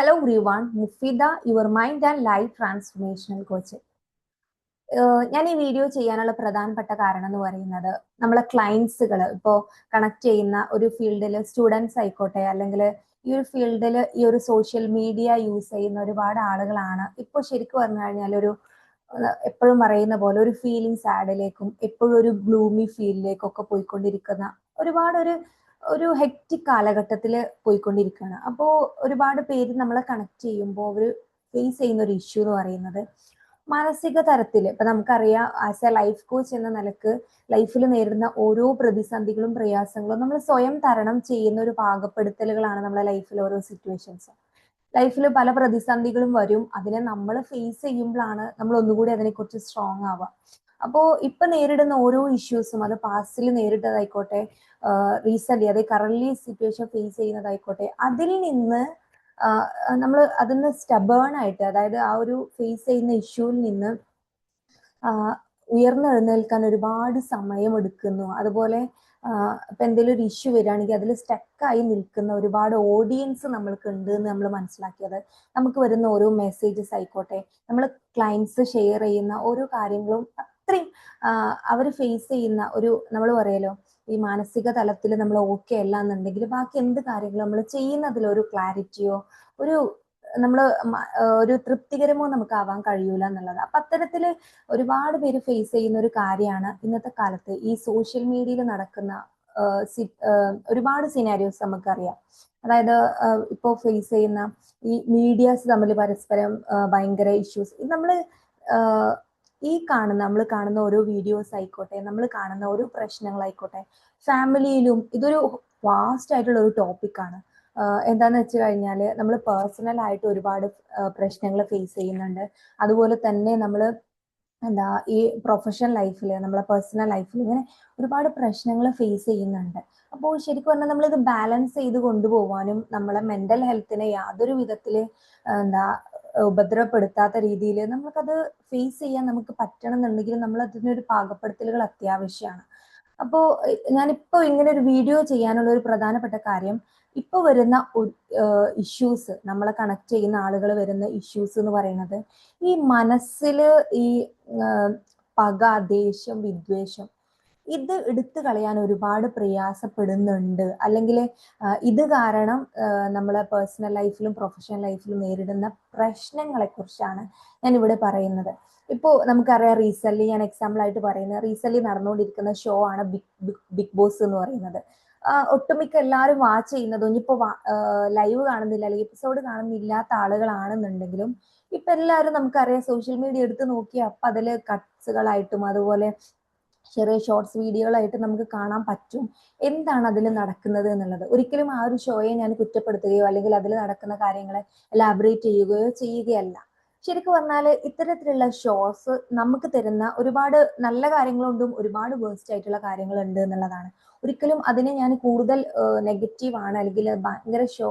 Hello everyone, Mufeeda your mind and life transformational coach ഞാൻ ഈ video ചെയ്യാനുള്ള പ്രധാനപ്പെട്ട കാരണം എന്ന് പറയുന്നത് നമ്മളെ ക്ലയൻസുകൾ ഇപ്പോൾ കണക്ട് ചെയ്യുന്ന ഒരു ഫീൽഡിൽ സ്റ്റുഡൻസ് ആയിക്കോട്ടെ അല്ലെങ്കിൽ ഈ ഒരു ഫീൽഡിൽ ഈ ഒരു സോഷ്യൽ മീഡിയ യൂസ് ചെയ്യുന്ന ഒരുപാട് ആളുകളാണ്. ഇപ്പോൾ ശരിക്കും പറഞ്ഞു കഴിഞ്ഞാൽ ഒരു എപ്പോഴും പറയുന്ന പോലെ ഒരു ഫീലിംഗ് സാഡിലേക്കും എപ്പോഴും ഒരു ഗ്ലൂമി ഫീലിലേക്കും ഒക്കെ പോയിക്കൊണ്ടിരിക്കുന്ന ഒരുപാട് ഒരു ഒരു ഹെക്റ്റിക് കാലഘട്ടത്തിൽ പോയിക്കൊണ്ടിരിക്കുകയാണ്. അപ്പോൾ ഒരുപാട് പേര് നമ്മളെ കണക്ട് ചെയ്യുമ്പോൾ അവർ ഫേസ് ചെയ്യുന്ന ഒരു ഇഷ്യൂ എന്ന് പറയുന്നത് മാനസിക തരത്തിൽ ഇപ്പം നമുക്കറിയാം ആസ് എ ലൈഫ് കോച്ച് എന്ന നിലയ്ക്ക് ലൈഫിൽ നേരിടുന്ന ഓരോ പ്രതിസന്ധികളും പ്രയാസങ്ങളും നമ്മൾ സ്വയം തരണം ചെയ്യുന്ന ഒരു പാകപ്പെടുത്തലുകളാണ് നമ്മളെ ലൈഫിൽ ഓരോ സിറ്റുവേഷൻസ് ലൈഫിൽ പല പ്രതിസന്ധികളും വരും. അതിനെ നമ്മൾ ഫേസ് ചെയ്യുമ്പോഴാണ് നമ്മൾ ഒന്നുകൂടി അതിനെക്കുറിച്ച് സ്ട്രോങ് ആവുക. അപ്പോൾ ഇപ്പൊ നേരിടുന്ന ഓരോ ഇഷ്യൂസും അത് പാസ്റ്റിൽ നേരിട്ടതായിക്കോട്ടെ റീസെന്റ് അതായത് കറന്റ് സിറ്റുവേഷൻ ഫേസ് ചെയ്യുന്നതായിക്കോട്ടെ അതിൽ നിന്ന് നമ്മൾ അതിൽ നിന്ന് സ്റ്റബേൺ ആയിട്ട് അതായത് ആ ഒരു ഫേസ് ചെയ്യുന്ന ഇഷ്യൂവിൽ നിന്ന് ഉയർന്നെഴുന്നേൽക്കാൻ ഒരുപാട് സമയം എടുക്കുന്നു. അതുപോലെ ഇപ്പൊ എന്തെങ്കിലും ഒരു ഇഷ്യൂ വരികയാണെങ്കിൽ അതിൽ സ്റ്റക്കായി നിൽക്കുന്ന ഒരുപാട് ഓഡിയൻസ് നമ്മൾക്ക് ഉണ്ട് എന്ന് നമ്മൾ മനസ്സിലാക്കിയത്. നമുക്ക് വരുന്ന ഓരോ മെസ്സേജസ് ആയിക്കോട്ടെ നമ്മൾ ക്ലയൻസ് ഷെയർ ചെയ്യുന്ന ഓരോ കാര്യങ്ങളും അത്രയും അവർ ഫേസ് ചെയ്യുന്ന ഒരു നമ്മൾ പറയലോ ഈ മാനസിക തലത്തിൽ നമ്മൾ ഓക്കെ അല്ല എന്നുണ്ടെങ്കിൽ ബാക്കി എന്ത് കാര്യങ്ങളും നമ്മൾ ചെയ്യുന്നതിൽ ഒരു ക്ലാരിറ്റിയോ ഒരു നമ്മൾ ഒരു തൃപ്തികരമോ നമുക്ക് ആവാൻ കഴിയൂല എന്നുള്ളത്. അപ്പൊ അത്തരത്തിൽ ഒരുപാട് പേര് ഫേസ് ചെയ്യുന്ന ഒരു കാര്യമാണ് ഇന്നത്തെ കാലത്ത് ഈ സോഷ്യൽ മീഡിയയിൽ നടക്കുന്ന ഒരുപാട് സിനാരിയോസ് നമുക്കറിയാം. അതായത് ഇപ്പോൾ ഫേസ് ചെയ്യുന്ന ഈ മീഡിയാസ് തമ്മിൽ പരസ്പരം ഭയങ്കര ഇഷ്യൂസ് നമ്മൾ ഈ കാണുന്ന നമ്മൾ കാണുന്ന ഓരോ വീഡിയോസ് ആയിക്കോട്ടെ നമ്മൾ കാണുന്ന ഓരോ പ്രശ്നങ്ങളായിക്കോട്ടെ ഫാമിലിയിലും ഇതൊരു വാസ്റ്റ് ആയിട്ടുള്ള ഒരു ടോപ്പിക്കാണ് എന്താന്ന് വെച്ച് കഴിഞ്ഞാൽ നമ്മൾ പേഴ്സണൽ ആയിട്ട് ഒരുപാട് പ്രശ്നങ്ങൾ ഫേസ് ചെയ്യുന്നുണ്ട്. അതുപോലെ തന്നെ നമ്മൾ എന്താ ഈ പ്രൊഫഷണൽ ലൈഫിൽ നമ്മളെ പേഴ്സണൽ ലൈഫിൽ ഇങ്ങനെ ഒരുപാട് പ്രശ്നങ്ങൾ ഫേസ് ചെയ്യുന്നുണ്ട്. അപ്പോൾ ശരിക്കും പറഞ്ഞാൽ നമ്മളിത് ബാലൻസ് ചെയ്ത് കൊണ്ടുപോകാനും നമ്മളെ മെന്റൽ ഹെൽത്തിനെ യാതൊരു വിധത്തിൽ എന്താ ഉപദ്രവപ്പെടുത്താത്ത രീതിയിൽ നമുക്കത് ഫേസ് ചെയ്യാൻ നമുക്ക് പറ്റണം എന്നുണ്ടെങ്കിൽ നമ്മൾ അതിനൊരു പാകപ്പെടുത്തലുകൾ അത്യാവശ്യമാണ്. അപ്പോൾ ഞാനിപ്പോ ഇങ്ങനെ ഒരു വീഡിയോ ചെയ്യാനുള്ള ഒരു പ്രധാനപ്പെട്ട കാര്യം ഇപ്പൊ വരുന്ന ഇഷ്യൂസ് നമ്മളെ കണക്ട് ചെയ്യുന്ന ആളുകൾ വരുന്ന ഇഷ്യൂസ് എന്ന് പറയുന്നത് ഈ മനസ്സിൽ ഈ പക ദേഷ്യം വിദ്വേഷം ഇത് എടുത്തു കളയാൻ ഒരുപാട് പ്രയാസപ്പെടുന്നുണ്ട്. അല്ലെങ്കിൽ ഇത് കാരണം നമ്മളെ പേഴ്സണൽ ലൈഫിലും പ്രൊഫഷണൽ ലൈഫിലും നേരിടുന്ന പ്രശ്നങ്ങളെ കുറിച്ചാണ് ഞാൻ ഇവിടെ പറയുന്നത്. ഇപ്പോൾ നമുക്കറിയാം റീസെന്റ് ഞാൻ എക്സാമ്പിൾ ആയിട്ട് പറയുന്നത് റീസെന്റ് നടന്നുകൊണ്ടിരിക്കുന്ന ഷോ ആണ് ബിഗ് ബിഗ് ബോസ് എന്ന് പറയുന്നത്. ഒട്ടുമിക്ക എല്ലാവരും വാച്ച് ചെയ്യുന്നതും ഇനിയിപ്പോ ലൈവ് കാണുന്നില്ല അല്ലെങ്കിൽ എപ്പിസോഡ് കാണുന്നില്ലാത്ത ആളുകളാണെന്നുണ്ടെങ്കിലും ഇപ്പൊ എല്ലാവരും നമുക്കറിയാം സോഷ്യൽ മീഡിയ എടുത്ത് നോക്കിയാൽ അപ്പൊ അതിൽ കട്ട്സുകളായിട്ടും അതുപോലെ ചെറിയ ഷോർട്സ് വീഡിയോകളായിട്ട് നമുക്ക് കാണാൻ പറ്റും. എന്താണ് അതിൽ നടക്കുന്നത് എന്നുള്ളത്? ഒരിക്കലും ആ ഒരു ഷോയെ ഞാൻ കുറ്റപ്പെടുത്തുകയോ അല്ലെങ്കിൽ അതിൽ നടക്കുന്ന കാര്യങ്ങളെ എലാബറേറ്റ് ചെയ്യുകയോ ചെയ്യുകയല്ല. ശരിക്കും പറഞ്ഞാൽ ഇത്തരത്തിലുള്ള ഷോസ് നമുക്ക് തരുന്ന ഒരുപാട് നല്ല കാര്യങ്ങളുണ്ടും ഒരുപാട് വേസ്റ്റ് ആയിട്ടുള്ള കാര്യങ്ങളുണ്ട് എന്നുള്ളതാണ്. ഒരിക്കലും അതിനെ ഞാൻ കൂടുതൽ നെഗറ്റീവ് ആണ് അല്ലെങ്കിൽ ഭയങ്കര ഷോ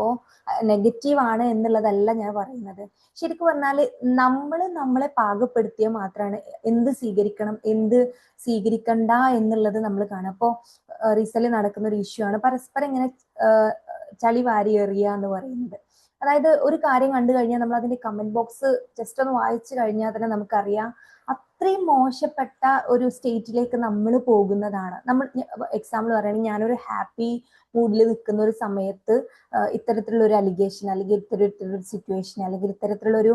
നെഗറ്റീവ് ആണ് എന്നുള്ളതല്ല ഞാൻ പറയുന്നത്. ശരിക്കും പറഞ്ഞാൽ നമ്മൾ നമ്മളെ പാകപ്പെടുത്തിയാൽ മാത്രമാണ് എന്ത് സ്വീകരിക്കണം എന്ത് സ്വീകരിക്കണ്ട എന്നുള്ളത് നമ്മൾ കാണാം അപ്പോൾ റീസെന്റ് നടക്കുന്ന ഒരു ഇഷ്യൂ ആണ്. പരസ്പരം ഇങ്ങനെ ചളി വാരി എറിയുക എന്ന് പറയുന്നത്. അതായത് ഒരു കാര്യം കണ്ടു കഴിഞ്ഞാൽ നമ്മൾ അതിന്റെ കമന്റ് ബോക്സ് ജസ്റ്റ് ഒന്ന് വായിച്ചു കഴിഞ്ഞാൽ തന്നെ നമുക്കറിയാം അത്രയും മോശപ്പെട്ട ഒരു സ്റ്റേറ്റിലേക്ക് നമ്മൾ പോകുന്നതാണ്. നമ്മൾ എക്സാമ്പിൾ പറയുകയാണെങ്കിൽ ഞാനൊരു ഹാപ്പി മൂഡിൽ നിൽക്കുന്ന ഒരു സമയത്ത് ഇത്തരത്തിലുള്ള ഒരു അലിഗേഷൻ അല്ലെങ്കിൽ ഇത്തരത്തിലുള്ള ഒരു സിറ്റുവേഷൻ അല്ലെങ്കിൽ ഇത്തരത്തിലുള്ള ഒരു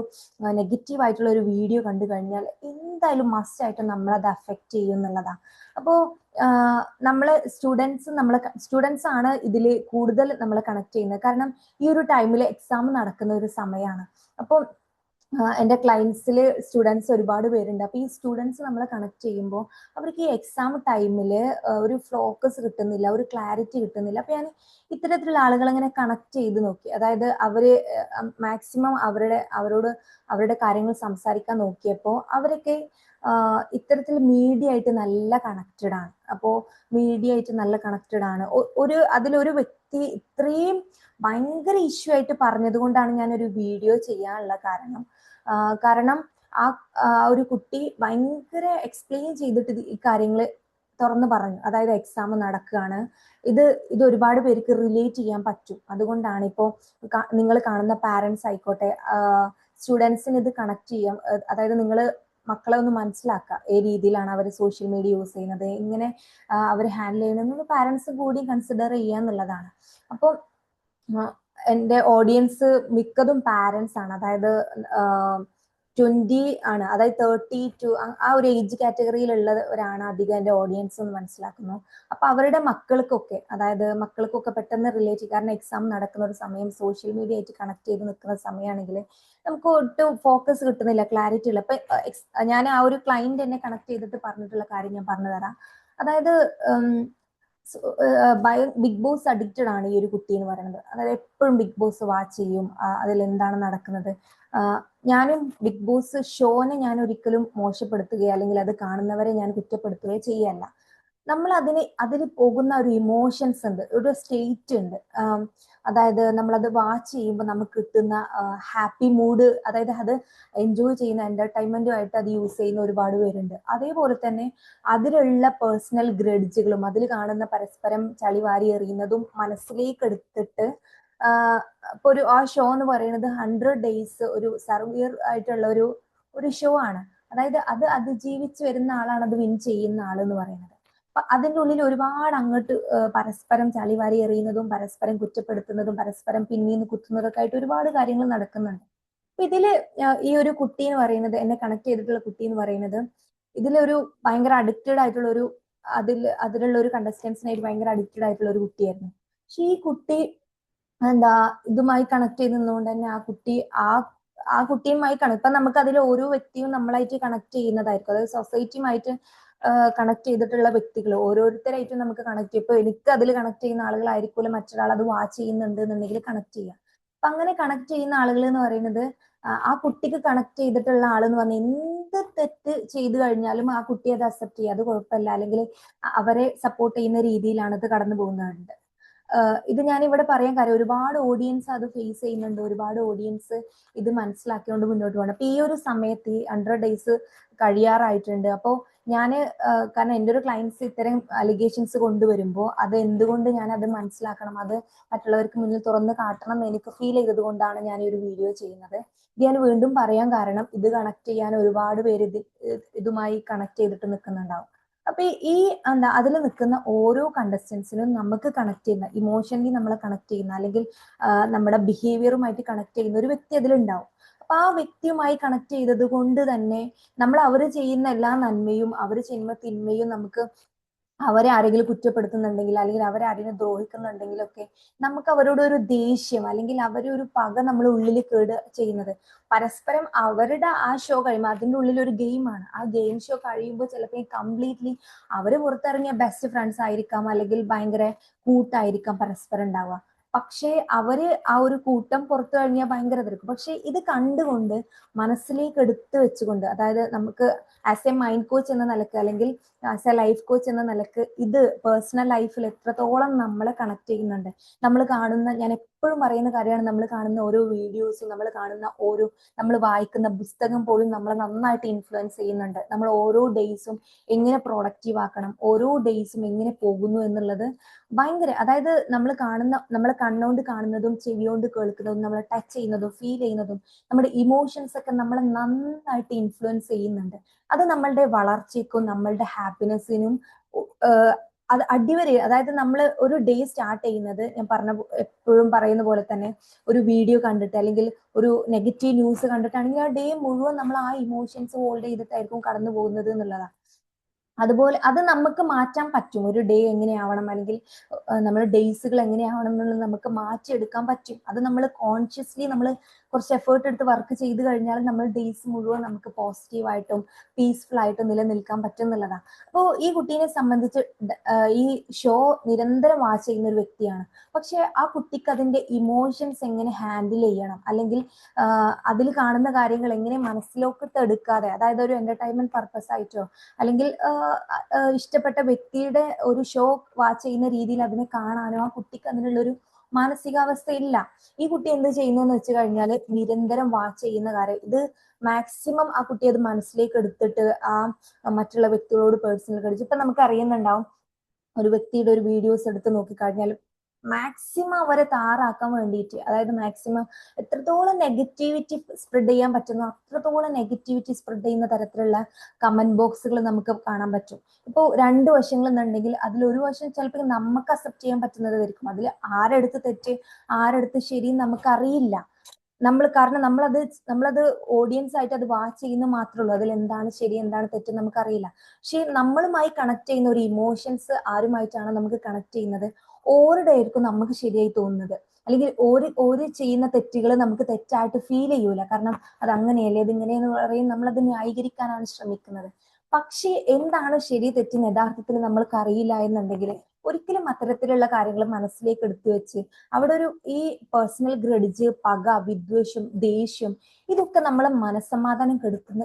നെഗറ്റീവ് ആയിട്ടുള്ള ഒരു വീഡിയോ കണ്ടു കഴിഞ്ഞാൽ എന്തായാലും മസ്റ്റ് ആയിട്ട് നമ്മളത് അഫക്റ്റ് ചെയ്യും എന്നുള്ളതാണ്. അപ്പോൾ നമ്മൾ സ്റ്റുഡൻസ് നമ്മൾ സ്റ്റുഡൻസ് ആണ് ഇതിൽ കൂടുതൽ നമ്മൾ കണക്ട് ചെയ്യുന്നത്. കാരണം ഈ ഒരു ടൈമിൽ എക്സാം നടക്കുന്ന ഒരു സമയമാണ് അപ്പോൾ എന്റെ ക്ലയൻസിൽ സ്റ്റുഡൻസ് ഒരുപാട് പേരുണ്ട്. അപ്പോൾ ഈ സ്റ്റുഡൻസ് നമ്മൾ കണക്ട് ചെയ്യുമ്പോൾ അവർക്ക് ഈ എക്സാം ടൈമിൽ ഒരു ഫോക്കസ് കിട്ടുന്നില്ല ഒരു ക്ലാരിറ്റി കിട്ടുന്നില്ല. അപ്പോൾ ഞാൻ ഇത്തരത്തിലുള്ള ആളുകൾ ഇങ്ങനെ കണക്ട് ചെയ്ത് നോക്കി. അതായത് അവർ മാക്സിമം അവരുടെ അവരോട് അവരുടെ കാര്യങ്ങൾ സംസാരിക്കാൻ നോക്കിയപ്പോൾ അവരൊക്കെ ഇത്തരത്തിൽ മീഡിയ ആയിട്ട് നല്ല കണക്റ്റഡ് ആണ്. അപ്പോൾ മീഡിയ ആയിട്ട് നല്ല കണക്റ്റഡ് ആണ്. ഒരു അതിലൊരു വ്യക്തി ഇത്രയും ഭയങ്കര ഇഷ്യൂ ആയിട്ട് പറഞ്ഞത് കൊണ്ടാണ് ഞാൻ ഒരു വീഡിയോ ചെയ്യാനുള്ള കാരണം. കാരണം ആ ഒരു കുട്ടി ഭയങ്കര എക്സ്പ്ലെയിൻ ചെയ്തിട്ട് ഈ കാര്യങ്ങൾ തുറന്നു പറഞ്ഞു. അതായത് എക്സാം നടക്കുകയാണ്. ഇത് ഇത് ഒരുപാട് പേർക്ക് റിലേറ്റ് ചെയ്യാൻ പറ്റും. അതുകൊണ്ടാണ് ഇപ്പോൾ നിങ്ങൾ കാണുന്ന പാരൻസ് ആയിക്കോട്ടെ സ്റ്റുഡൻസിന് ഇത് കണക്ട് ചെയ്യാം. അതായത് നിങ്ങൾ മക്കളെ ഒന്ന് മനസ്സിലാക്കുക. ഏ രീതിയിലാണ് അവർ സോഷ്യൽ മീഡിയ യൂസ് ചെയ്യുന്നത്. എങ്ങനെ അവർ ഹാൻഡിൽ ചെയ്യുന്നത്. പാരൻസ് കൂടി കൺസിഡർ ചെയ്യുക എന്നുള്ളതാണ് അപ്പോൾ എന്റെ ഓഡിയൻസ് മിക്കതും പാരന്റ്സ് ആണ്. അതായത് ട്വന്റി ആണ്. അതായത് തേർട്ടി ടു ആ ഒരു ഏജ് കാറ്റഗറിയിലുള്ളവരാണ് അധികം എന്റെ ഓഡിയൻസ് എന്ന് മനസ്സിലാക്കുന്നു. അപ്പൊ അവരുടെ മക്കൾക്കൊക്കെ അതായത് മക്കൾക്കൊക്കെ പെട്ടെന്ന് റിലേറ്റ് കാരണം എക്സാം നടക്കുന്ന ഒരു സമയം സോഷ്യൽ മീഡിയ ആയിട്ട് കണക്ട് ചെയ്ത് നിൽക്കുന്ന സമയമാണെങ്കിൽ നമുക്ക് ഒട്ടും ഫോക്കസ് കിട്ടുന്നില്ല ക്ലാരിറ്റി ഇല്ല. അപ്പൊ ഞാൻ ആ ഒരു ക്ലൈന്റ് എന്നെ കണക്ട് ചെയ്തിട്ട് പറഞ്ഞിട്ടുള്ള കാര്യം ഞാൻ പറഞ്ഞു തരാം അതായത് ബിഗ് ബോസ് അഡിക്റ്റഡ് ആണ് ഈ ഒരു കുട്ടി എന്ന് പറയുന്നത്. അതായത് എപ്പോഴും ബിഗ് ബോസ് വാച്ച് ചെയ്യും. അതിൽ എന്താണ് നടക്കുന്നത്? ഞാനും ബിഗ് ബോസ് ഷോനെ ഞാൻ ഒരിക്കലും മോശപ്പെടുത്തുകയോ അല്ലെങ്കിൽ അത് കാണുന്നവരെ ഞാൻ കുറ്റപ്പെടുത്തുകയോ ചെയ്യല്ല. നമ്മൾ അതിന് അതിൽ പോകുന്ന ഒരു ഇമോഷൻസ് ഉണ്ട്. ഒരു സ്റ്റേറ്റ് ഉണ്ട്. അതായത് നമ്മളത് വാച്ച് ചെയ്യുമ്പോൾ നമുക്ക് കിട്ടുന്ന ഹാപ്പി മൂഡ് അതായത് അത് എൻജോയ് ചെയ്യുന്ന എന്റർടൈൻമെന്റുമായിട്ട് അത് യൂസ് ചെയ്യുന്ന ഒരുപാട് പേരുണ്ട്. അതേപോലെ തന്നെ അതിലുള്ള പേഴ്സണൽ ഗ്രഡ്ജുകളും അതിൽ കാണുന്ന പരസ്പരം ചളിവാരി എറിയുന്നതും മനസ്സിലേക്ക് എടുത്തിട്ട് ഇപ്പൊ ഒരു ആ ഷോ എന്ന് പറയുന്നത് ഹൺഡ്രഡ് ഡേയ്സ് ഒരു സർവിയർ ആയിട്ടുള്ള ഒരു ഒരു ഷോ ആണ്. അതായത് അത് അതിജീവിച്ച് വരുന്ന ആളാണ് അത് വിൻ ചെയ്യുന്ന ആൾ എന്ന് പറയുന്നത്. അതിന്റെ ഉള്ളിൽ ഒരുപാട് അങ്ങോട്ട് പരസ്പരം ചളിവാരി എറിയുന്നതും പരസ്പരം കുറ്റപ്പെടുത്തുന്നതും പരസ്പരം പിന്നീന്ന് കുത്തുന്നതൊക്കെ ആയിട്ട് ഒരുപാട് കാര്യങ്ങൾ നടക്കുന്നുണ്ട്. അപ്പൊ ഇതിൽ ഈ ഒരു കുട്ടി എന്ന് പറയുന്നത് എന്നെ കണക്ട് ചെയ്തിട്ടുള്ള കുട്ടി എന്ന് പറയുന്നത് ഇതിലൊരു ഭയങ്കര അഡിക്റ്റഡ് ആയിട്ടുള്ള ഒരു അതിൽ അതിലുള്ള ഒരു കണ്ടസ്റ്റൻസിനായിട്ട് ഭയങ്കര അഡിക്റ്റഡ് ആയിട്ടുള്ള ഒരു കുട്ടിയായിരുന്നു. പക്ഷെ ഈ കുട്ടി എന്താ ഇതുമായി കണക്ട് ചെയ്ത് നിന്നുകൊണ്ട് തന്നെ ആ കുട്ടി ആ ആ കുട്ടിയുമായി കണക്ട് ഇപ്പൊ നമുക്ക് അതിൽ ഓരോ വ്യക്തിയും നമ്മളായിട്ട് കണക്ട് ചെയ്യുന്നതായിരിക്കും. അതായത് സൊസൈറ്റിയുമായിട്ട് കണക്ട് ചെയ്തിട്ടുള്ള വ്യക്തികൾ. ഓരോരുത്തരായിട്ടും നമുക്ക് കണക്ട് ചെയ്യും. ഇപ്പൊ എനിക്ക് അതിൽ കണക്ട് ചെയ്യുന്ന ആളുകളായിരിക്കും മറ്റൊരാൾ അത് വാച്ച് ചെയ്യുന്നുണ്ട് എന്നുണ്ടെങ്കിൽ കണക്ട് ചെയ്യാം. അപ്പൊ അങ്ങനെ കണക്ട് ചെയ്യുന്ന ആളുകൾ എന്ന് പറയുന്നത് ആ കുട്ടിക്ക് കണക്ട് ചെയ്തിട്ടുള്ള ആൾ എന്ന് പറഞ്ഞാൽ എന്ത് തെറ്റ് ചെയ്തു കഴിഞ്ഞാലും ആ കുട്ടി അത് അക്സെപ്റ്റ് ചെയ്യുക അത് കുഴപ്പമില്ല. അല്ലെങ്കിൽ അവരെ സപ്പോർട്ട് ചെയ്യുന്ന രീതിയിലാണ് ഇത് കടന്നു പോകുന്നുണ്ട് ഇത് ഞാൻ ഇവിടെ പറയാൻ കാര്യം ഒരുപാട് ഓഡിയൻസ് അത് ഫേസ് ചെയ്യുന്നുണ്ട്. ഒരുപാട് ഓഡിയൻസ് ഇത് മനസ്സിലാക്കിക്കൊണ്ട് മുന്നോട്ട് പോകണം. അപ്പൊ ഈ ഒരു സമയത്ത് ഈ ഹൺഡ്രഡ് ഡേയ്സ് കഴിയാറായിട്ടുണ്ട്. അപ്പോൾ ഞാൻ കാരണം എന്റെ ഒരു ക്ലയൻസ് ഇത്തരം അലിഗേഷൻസ് കൊണ്ടുവരുമ്പോൾ അത് എന്തുകൊണ്ട് ഞാൻ അത് മനസ്സിലാക്കണം? അത് മറ്റുള്ളവർക്ക് മുന്നിൽ തുറന്ന് കാട്ടണം എനിക്ക് ഫീൽ ചെയ്തത് കൊണ്ടാണ് ഞാൻ ഒരു വീഡിയോ ചെയ്യുന്നത്. ഇത് ഞാൻ വീണ്ടും പറയാൻ കാരണം ഇത് കണക്ട് ചെയ്യാൻ ഒരുപാട് പേര് ഇത് ഇതുമായി കണക്ട് ചെയ്തിട്ട് നിൽക്കുന്നുണ്ടാവും. അപ്പൊ ഈ എന്താ അതിൽ നിൽക്കുന്ന ഓരോ കണ്ടസ്റ്റൻസിനും നമുക്ക് കണക്ട് ചെയ്യുന്ന ഇമോഷണലി നമ്മളെ കണക്ട് ചെയ്യുന്ന അല്ലെങ്കിൽ നമ്മുടെ ബിഹേവിയറുമായിട്ട് കണക്ട് ചെയ്യുന്ന ഒരു വ്യക്തി അതിലുണ്ടാവും. അപ്പൊ ആ വ്യക്തിയുമായി കണക്ട് ചെയ്തത് കൊണ്ട് തന്നെ നമ്മൾ അവർ ചെയ്യുന്ന എല്ലാ നന്മയും അവർ ചെയ്യുന്ന തിന്മയും നമുക്ക് അവരെ ആരെങ്കിലും കുറ്റപ്പെടുത്തുന്നുണ്ടെങ്കിൽ അല്ലെങ്കിൽ അവരെ ആരെങ്കിലും ദ്രോഹിക്കുന്നുണ്ടെങ്കിലൊക്കെ നമുക്ക് അവരോട് ഒരു ദേഷ്യം അല്ലെങ്കിൽ അവരെ ഒരു പക നമ്മൾ ഉള്ളിൽ കേട് ചെയ്യുന്നത്. പരസ്പരം അവരുടെ ആ ഷോ കഴിയുമ്പോൾ അതിന്റെ ഉള്ളിൽ ഒരു ഗെയിമാണ് ആ ഗെയിം ഷോ കഴിയുമ്പോൾ ചിലപ്പോൾ കംപ്ലീറ്റ്ലി അവർ പുറത്തിറങ്ങിയ ബെസ്റ്റ് ഫ്രണ്ട്സ് ആയിരിക്കാം അല്ലെങ്കിൽ ഭയങ്കര കൂട്ടായിരിക്കാം പരസ്പരം ഉണ്ടാവുക. പക്ഷേ അവർ ആ ഒരു കൂട്ടം പുറത്തു കഴിഞ്ഞാൽ ഭയങ്കര എതിർക്കും പക്ഷെ ഇത് കണ്ടുകൊണ്ട് മനസ്സിലേക്ക് എടുത്തു വെച്ചുകൊണ്ട് അതായത് നമുക്ക് ആസ് എ മൈൻഡ് കോച്ച് എന്ന നിലയ്ക്ക് അല്ലെങ്കിൽ ആസ് എ ലൈഫ് കോച്ച് എന്ന നിലയ്ക്ക് ഇത് പേഴ്സണൽ ലൈഫിൽ എത്രത്തോളം നമ്മളെ കണക്ട് ചെയ്യുന്നുണ്ട്. നമ്മൾ കാണുന്ന ഞാൻ എപ്പോഴും പറയുന്ന കാര്യമാണ് നമ്മൾ കാണുന്ന ഓരോ വീഡിയോസും നമ്മൾ കാണുന്ന ഓരോ നമ്മൾ വായിക്കുന്ന പുസ്തകം പോലും നമ്മളെ നന്നായിട്ട് ഇൻഫ്ലുവൻസ് ചെയ്യുന്നുണ്ട്. നമ്മൾ ഓരോ ഡേയ്സും എങ്ങനെ പ്രൊഡക്റ്റീവ് ആക്കണം ഓരോ ഡേയ്സും എങ്ങനെ പോകുന്നു എന്നുള്ളത് ഭയങ്കര അതായത് നമ്മൾ കാണുന്ന നമ്മൾ കണ്ണുകൊണ്ട് കാണുന്നതും ചെവിയോണ്ട് കേൾക്കുന്നതും നമ്മൾ ടച്ച് ചെയ്യുന്നതും ഫീൽ ചെയ്യുന്നതും നമ്മുടെ ഇമോഷൻസ് ഒക്കെ നമ്മളെ നന്നായിട്ട് ഇൻഫ്ലുവൻസ് ചെയ്യുന്നുണ്ട്. അത് നമ്മളുടെ വളർച്ചയ്ക്കും നമ്മളുടെ ഹാപ്പിനെസ്സിനും അത് അടിവരെ അതായത് നമ്മൾ ഒരു ഡേ സ്റ്റാർട്ട് ചെയ്യുന്നത് ഞാൻ പറഞ്ഞ എപ്പോഴും പറയുന്ന പോലെ തന്നെ ഒരു വീഡിയോ കണ്ടിട്ട് അല്ലെങ്കിൽ ഒരു നെഗറ്റീവ് ന്യൂസ് കണ്ടിട്ടാണെങ്കിൽ ആ ഡേ മുഴുവൻ നമ്മൾ ആ ഇമോഷൻസ് ഹോൾഡ് ചെയ്തിട്ടായിരിക്കും കടന്നു പോകുന്നത് എന്നുള്ളതാണ്. അതുപോലെ അത് നമുക്ക് മാറ്റാൻ പറ്റും. ഒരു ഡേ എങ്ങനെയാവണം അല്ലെങ്കിൽ നമ്മുടെ ഡേയ്സുകൾ എങ്ങനെയാവണം എന്നുള്ളത് നമുക്ക് മാറ്റിയെടുക്കാൻ പറ്റും. അത് നമ്മൾ കോൺഷ്യസ്ലി നമ്മൾ കുറച്ച് എഫേർട്ട് എടുത്ത് വർക്ക് ചെയ്ത് കഴിഞ്ഞാൽ നമ്മൾ ഡേയ്സ് മുഴുവൻ നമുക്ക് പോസിറ്റീവായിട്ടും പീസ്ഫുൾ ആയിട്ടും നിലനിൽക്കാൻ പറ്റും എന്നുള്ളതാണ് അപ്പോൾ ഈ കുട്ടീനെ സംബന്ധിച്ച് ഈ ഷോ നിരന്തരം വാച്ച് ചെയ്യുന്ന ഒരു വ്യക്തിയാണ്. പക്ഷെ ആ കുട്ടിക്ക് അതിന്റെ ഇമോഷൻസ് എങ്ങനെ ഹാൻഡിൽ ചെയ്യണം? അല്ലെങ്കിൽ അതിൽ കാണുന്ന കാര്യങ്ങൾ എങ്ങനെ മനസ്സിലോക്കത്ത് എടുക്കാതെ അതായത് ഒരു എന്റർടൈൻമെന്റ് പർപ്പസ് ആയിട്ടോ അല്ലെങ്കിൽ ഇഷ്ടപ്പെട്ട വ്യക്തിയുടെ ഒരു ഷോ വാച്ച് ചെയ്യുന്ന രീതിയിൽ അതിനെ കാണാനോ ആ കുട്ടിക്ക് അതിനുള്ളൊരു മാനസികാവസ്ഥ ഇല്ല ഈ കുട്ടി എന്ത് ചെയ്യുന്നു എന്ന് വെച്ച് കഴിഞ്ഞാൽ നിരന്തരം വാച്ച് ചെയ്യുന്ന കാര്യം. ഇത് മാക്സിമം ആ കുട്ടി അത് മനസ്സിലേക്ക് എടുത്തിട്ട് ആ മറ്റുള്ള വ്യക്തികളോട് പേഴ്സണൽ കളിച്ച് ഇപ്പൊ നമുക്ക് അറിയുന്നുണ്ടാവും ഒരു വ്യക്തിയുടെ ഒരു വീഡിയോസ് എടുത്ത് നോക്കിക്കഴിഞ്ഞാൽ മാക്സിമം അവരെ താറാക്കാൻ വേണ്ടിയിട്ട് അതായത് മാക്സിമം എത്രത്തോളം നെഗറ്റിവിറ്റി സ്പ്രെഡ് ചെയ്യാൻ പറ്റുന്നു അത്രത്തോളം നെഗറ്റിവിറ്റി സ്പ്രെഡ് ചെയ്യുന്ന തരത്തിലുള്ള കമന്റ് ബോക്സുകൾ നമുക്ക് കാണാൻ പറ്റും. ഇപ്പോൾ രണ്ട് വശങ്ങൾ എന്നുണ്ടെങ്കിൽ അതിൽ ഒരു വശം ചിലപ്പോൾ നമുക്ക് അക്സെപ്റ്റ് ചെയ്യാൻ പറ്റുന്നത് പറ്റുന്നതായിരിക്കും. അതിൽ ആരെടുത്ത് തെറ്റ് ആരെടുത്ത് ശരി നമുക്കറിയില്ല. നമ്മൾ കാരണം നമ്മളത് നമ്മളത് ഓഡിയൻസ് ആയിട്ട് അത് വാച്ച് ചെയ്യുന്ന മാത്രമേ ഉള്ളൂ. അതിൽ എന്താണ് ശരി എന്താണ് തെറ്റ് നമുക്കറിയില്ല. പക്ഷെ നമ്മളുമായി കണക്ട് ചെയ്യുന്ന ഒരു ഇമോഷൻസ് ആരുമായിട്ടാണ് നമുക്ക് കണക്ട് ചെയ്യുന്നത്? ഓരുടെ ആയിരിക്കും നമുക്ക് ശരിയായി തോന്നുന്നത്. അല്ലെങ്കിൽ ഓര് ഓര് ചെയ്യുന്ന തെറ്റുകൾ നമുക്ക് തെറ്റായിട്ട് ഫീൽ ചെയ്യൂല. കാരണം അത് അങ്ങനെയല്ലേ ഇതിങ്ങനെയെന്ന് പറയും നമ്മളത് ന്യായീകരിക്കാനാണ് ശ്രമിക്കുന്നത്. പക്ഷേ എന്താണ് ശരി തെറ്റിന് യഥാർത്ഥത്തിൽ നമ്മൾക്ക് അറിയില്ല എന്നുണ്ടെങ്കിൽ ഒരിക്കലും അത്തരത്തിലുള്ള കാര്യങ്ങൾ മനസ്സിലേക്ക് എടുത്തു വെച്ച് അവിടെ ഒരു ഈ പേഴ്സണൽ ഗ്രഡിജ് പക വിദ്വേഷം ദേഷ്യം ഇതൊക്കെ നമ്മളെ മനസ്സമാധാനം കെടുത്തുന്ന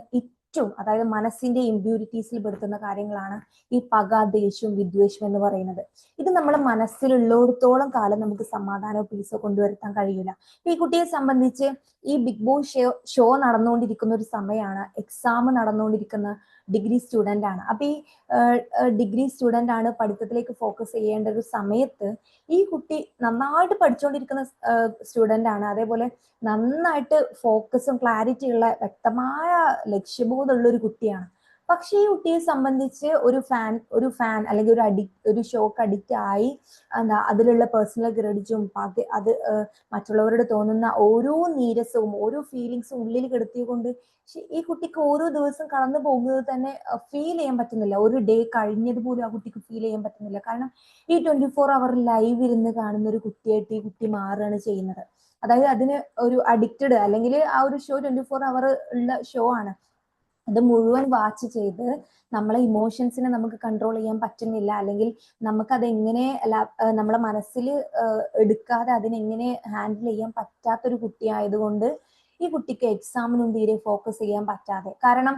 ഏറ്റവും അതായത് മനസ്സിന്റെ ഇമ്പ്യൂരിറ്റീസിൽ പെടുത്തുന്ന കാര്യങ്ങളാണ് ഈ പക ദേഷ്യവും വിദ്വേഷവും എന്ന് പറയുന്നത്. ഇത് നമ്മുടെ മനസ്സിലുള്ളിടത്തോളം കാലം നമുക്ക് സമാധാനമോ പീസോ കൊണ്ടുവരുത്താൻ കഴിയില്ല. ഈ കുട്ടിയെ സംബന്ധിച്ച് ഈ ബിഗ് ബോസ് ഷോ ഷോ നടന്നുകൊണ്ടിരിക്കുന്ന ഒരു സമയമാണ് എക്സാം നടന്നുകൊണ്ടിരിക്കുന്ന ഡിഗ്രി സ്റ്റുഡന്റ് ആണ്. അപ്പം ഈ ഡിഗ്രി സ്റ്റുഡന്റ് ആണ് പഠിത്തത്തിലേക്ക് ഫോക്കസ് ചെയ്യേണ്ട ഒരു സമയത്ത് ഈ കുട്ടി നന്നായിട്ട് പഠിച്ചുകൊണ്ടിരിക്കുന്ന സ്റ്റുഡന്റ് ആണ്. അതേപോലെ നന്നായിട്ട് ഫോക്കസും ക്ലാരിറ്റിയുള്ള വ്യക്തമായ ലക്ഷ്യബോധമുള്ള ഒരു കുട്ടിയാണ്. പക്ഷേ ഈ കുട്ടിയെ സംബന്ധിച്ച് ഒരു ഫാൻ ഒരു ഫാൻ അല്ലെങ്കിൽ ഒരു അഡിക് ഒരു ഷോക്ക് അഡിക്റ്റ് ആയി എന്താ അതിലുള്ള പേഴ്സണൽ ക്രെഡിറ്റും ഗ്രഡിച്ചും അത് മറ്റുള്ളവരോട് തോന്നുന്ന ഓരോ നീരസവും ഓരോ ഫീലിങ്സും ഉള്ളിൽ കിടത്തിക്കൊണ്ട് ഈ കുട്ടിക്ക് ഓരോ ദിവസം കടന്നു പോകുന്നത് തന്നെ ഫീൽ ചെയ്യാൻ പറ്റുന്നില്ല. ഒരു ഡേ കഴിഞ്ഞത് പോലും ആ കുട്ടിക്ക് ഫീൽ ചെയ്യാൻ പറ്റുന്നില്ല. കാരണം ഈ ട്വന്റി ഫോർ അവർ ലൈവ് ഇരുന്ന് കാണുന്ന ഒരു കുട്ടിയായിട്ട് ഈ കുട്ടി മാറുകയാണ് ചെയ്യുന്നത്. അതായത് അതിന് ഒരു അഡിക്റ്റഡ് അല്ലെങ്കിൽ ആ ഒരു ഷോ ട്വന്റി ഫോർ അവർ ഉള്ള ഷോ ആണ്. അത് മുഴുവൻ വാച്ച് ചെയ്ത് നമ്മളെ ഇമോഷൻസിനെ നമുക്ക് കൺട്രോൾ ചെയ്യാൻ പറ്റുന്നില്ല. അല്ലെങ്കിൽ നമുക്കതെങ്ങനെ നമ്മളെ മനസ്സിൽ എടുക്കാതെ അതിനെങ്ങനെ ഹാൻഡിൽ ചെയ്യാൻ പറ്റാത്തൊരു കുട്ടിയായതുകൊണ്ട് ഈ കുട്ടിക്ക് എക്സാമിനും തീരെ ഫോക്കസ് ചെയ്യാൻ പറ്റാതെ. കാരണം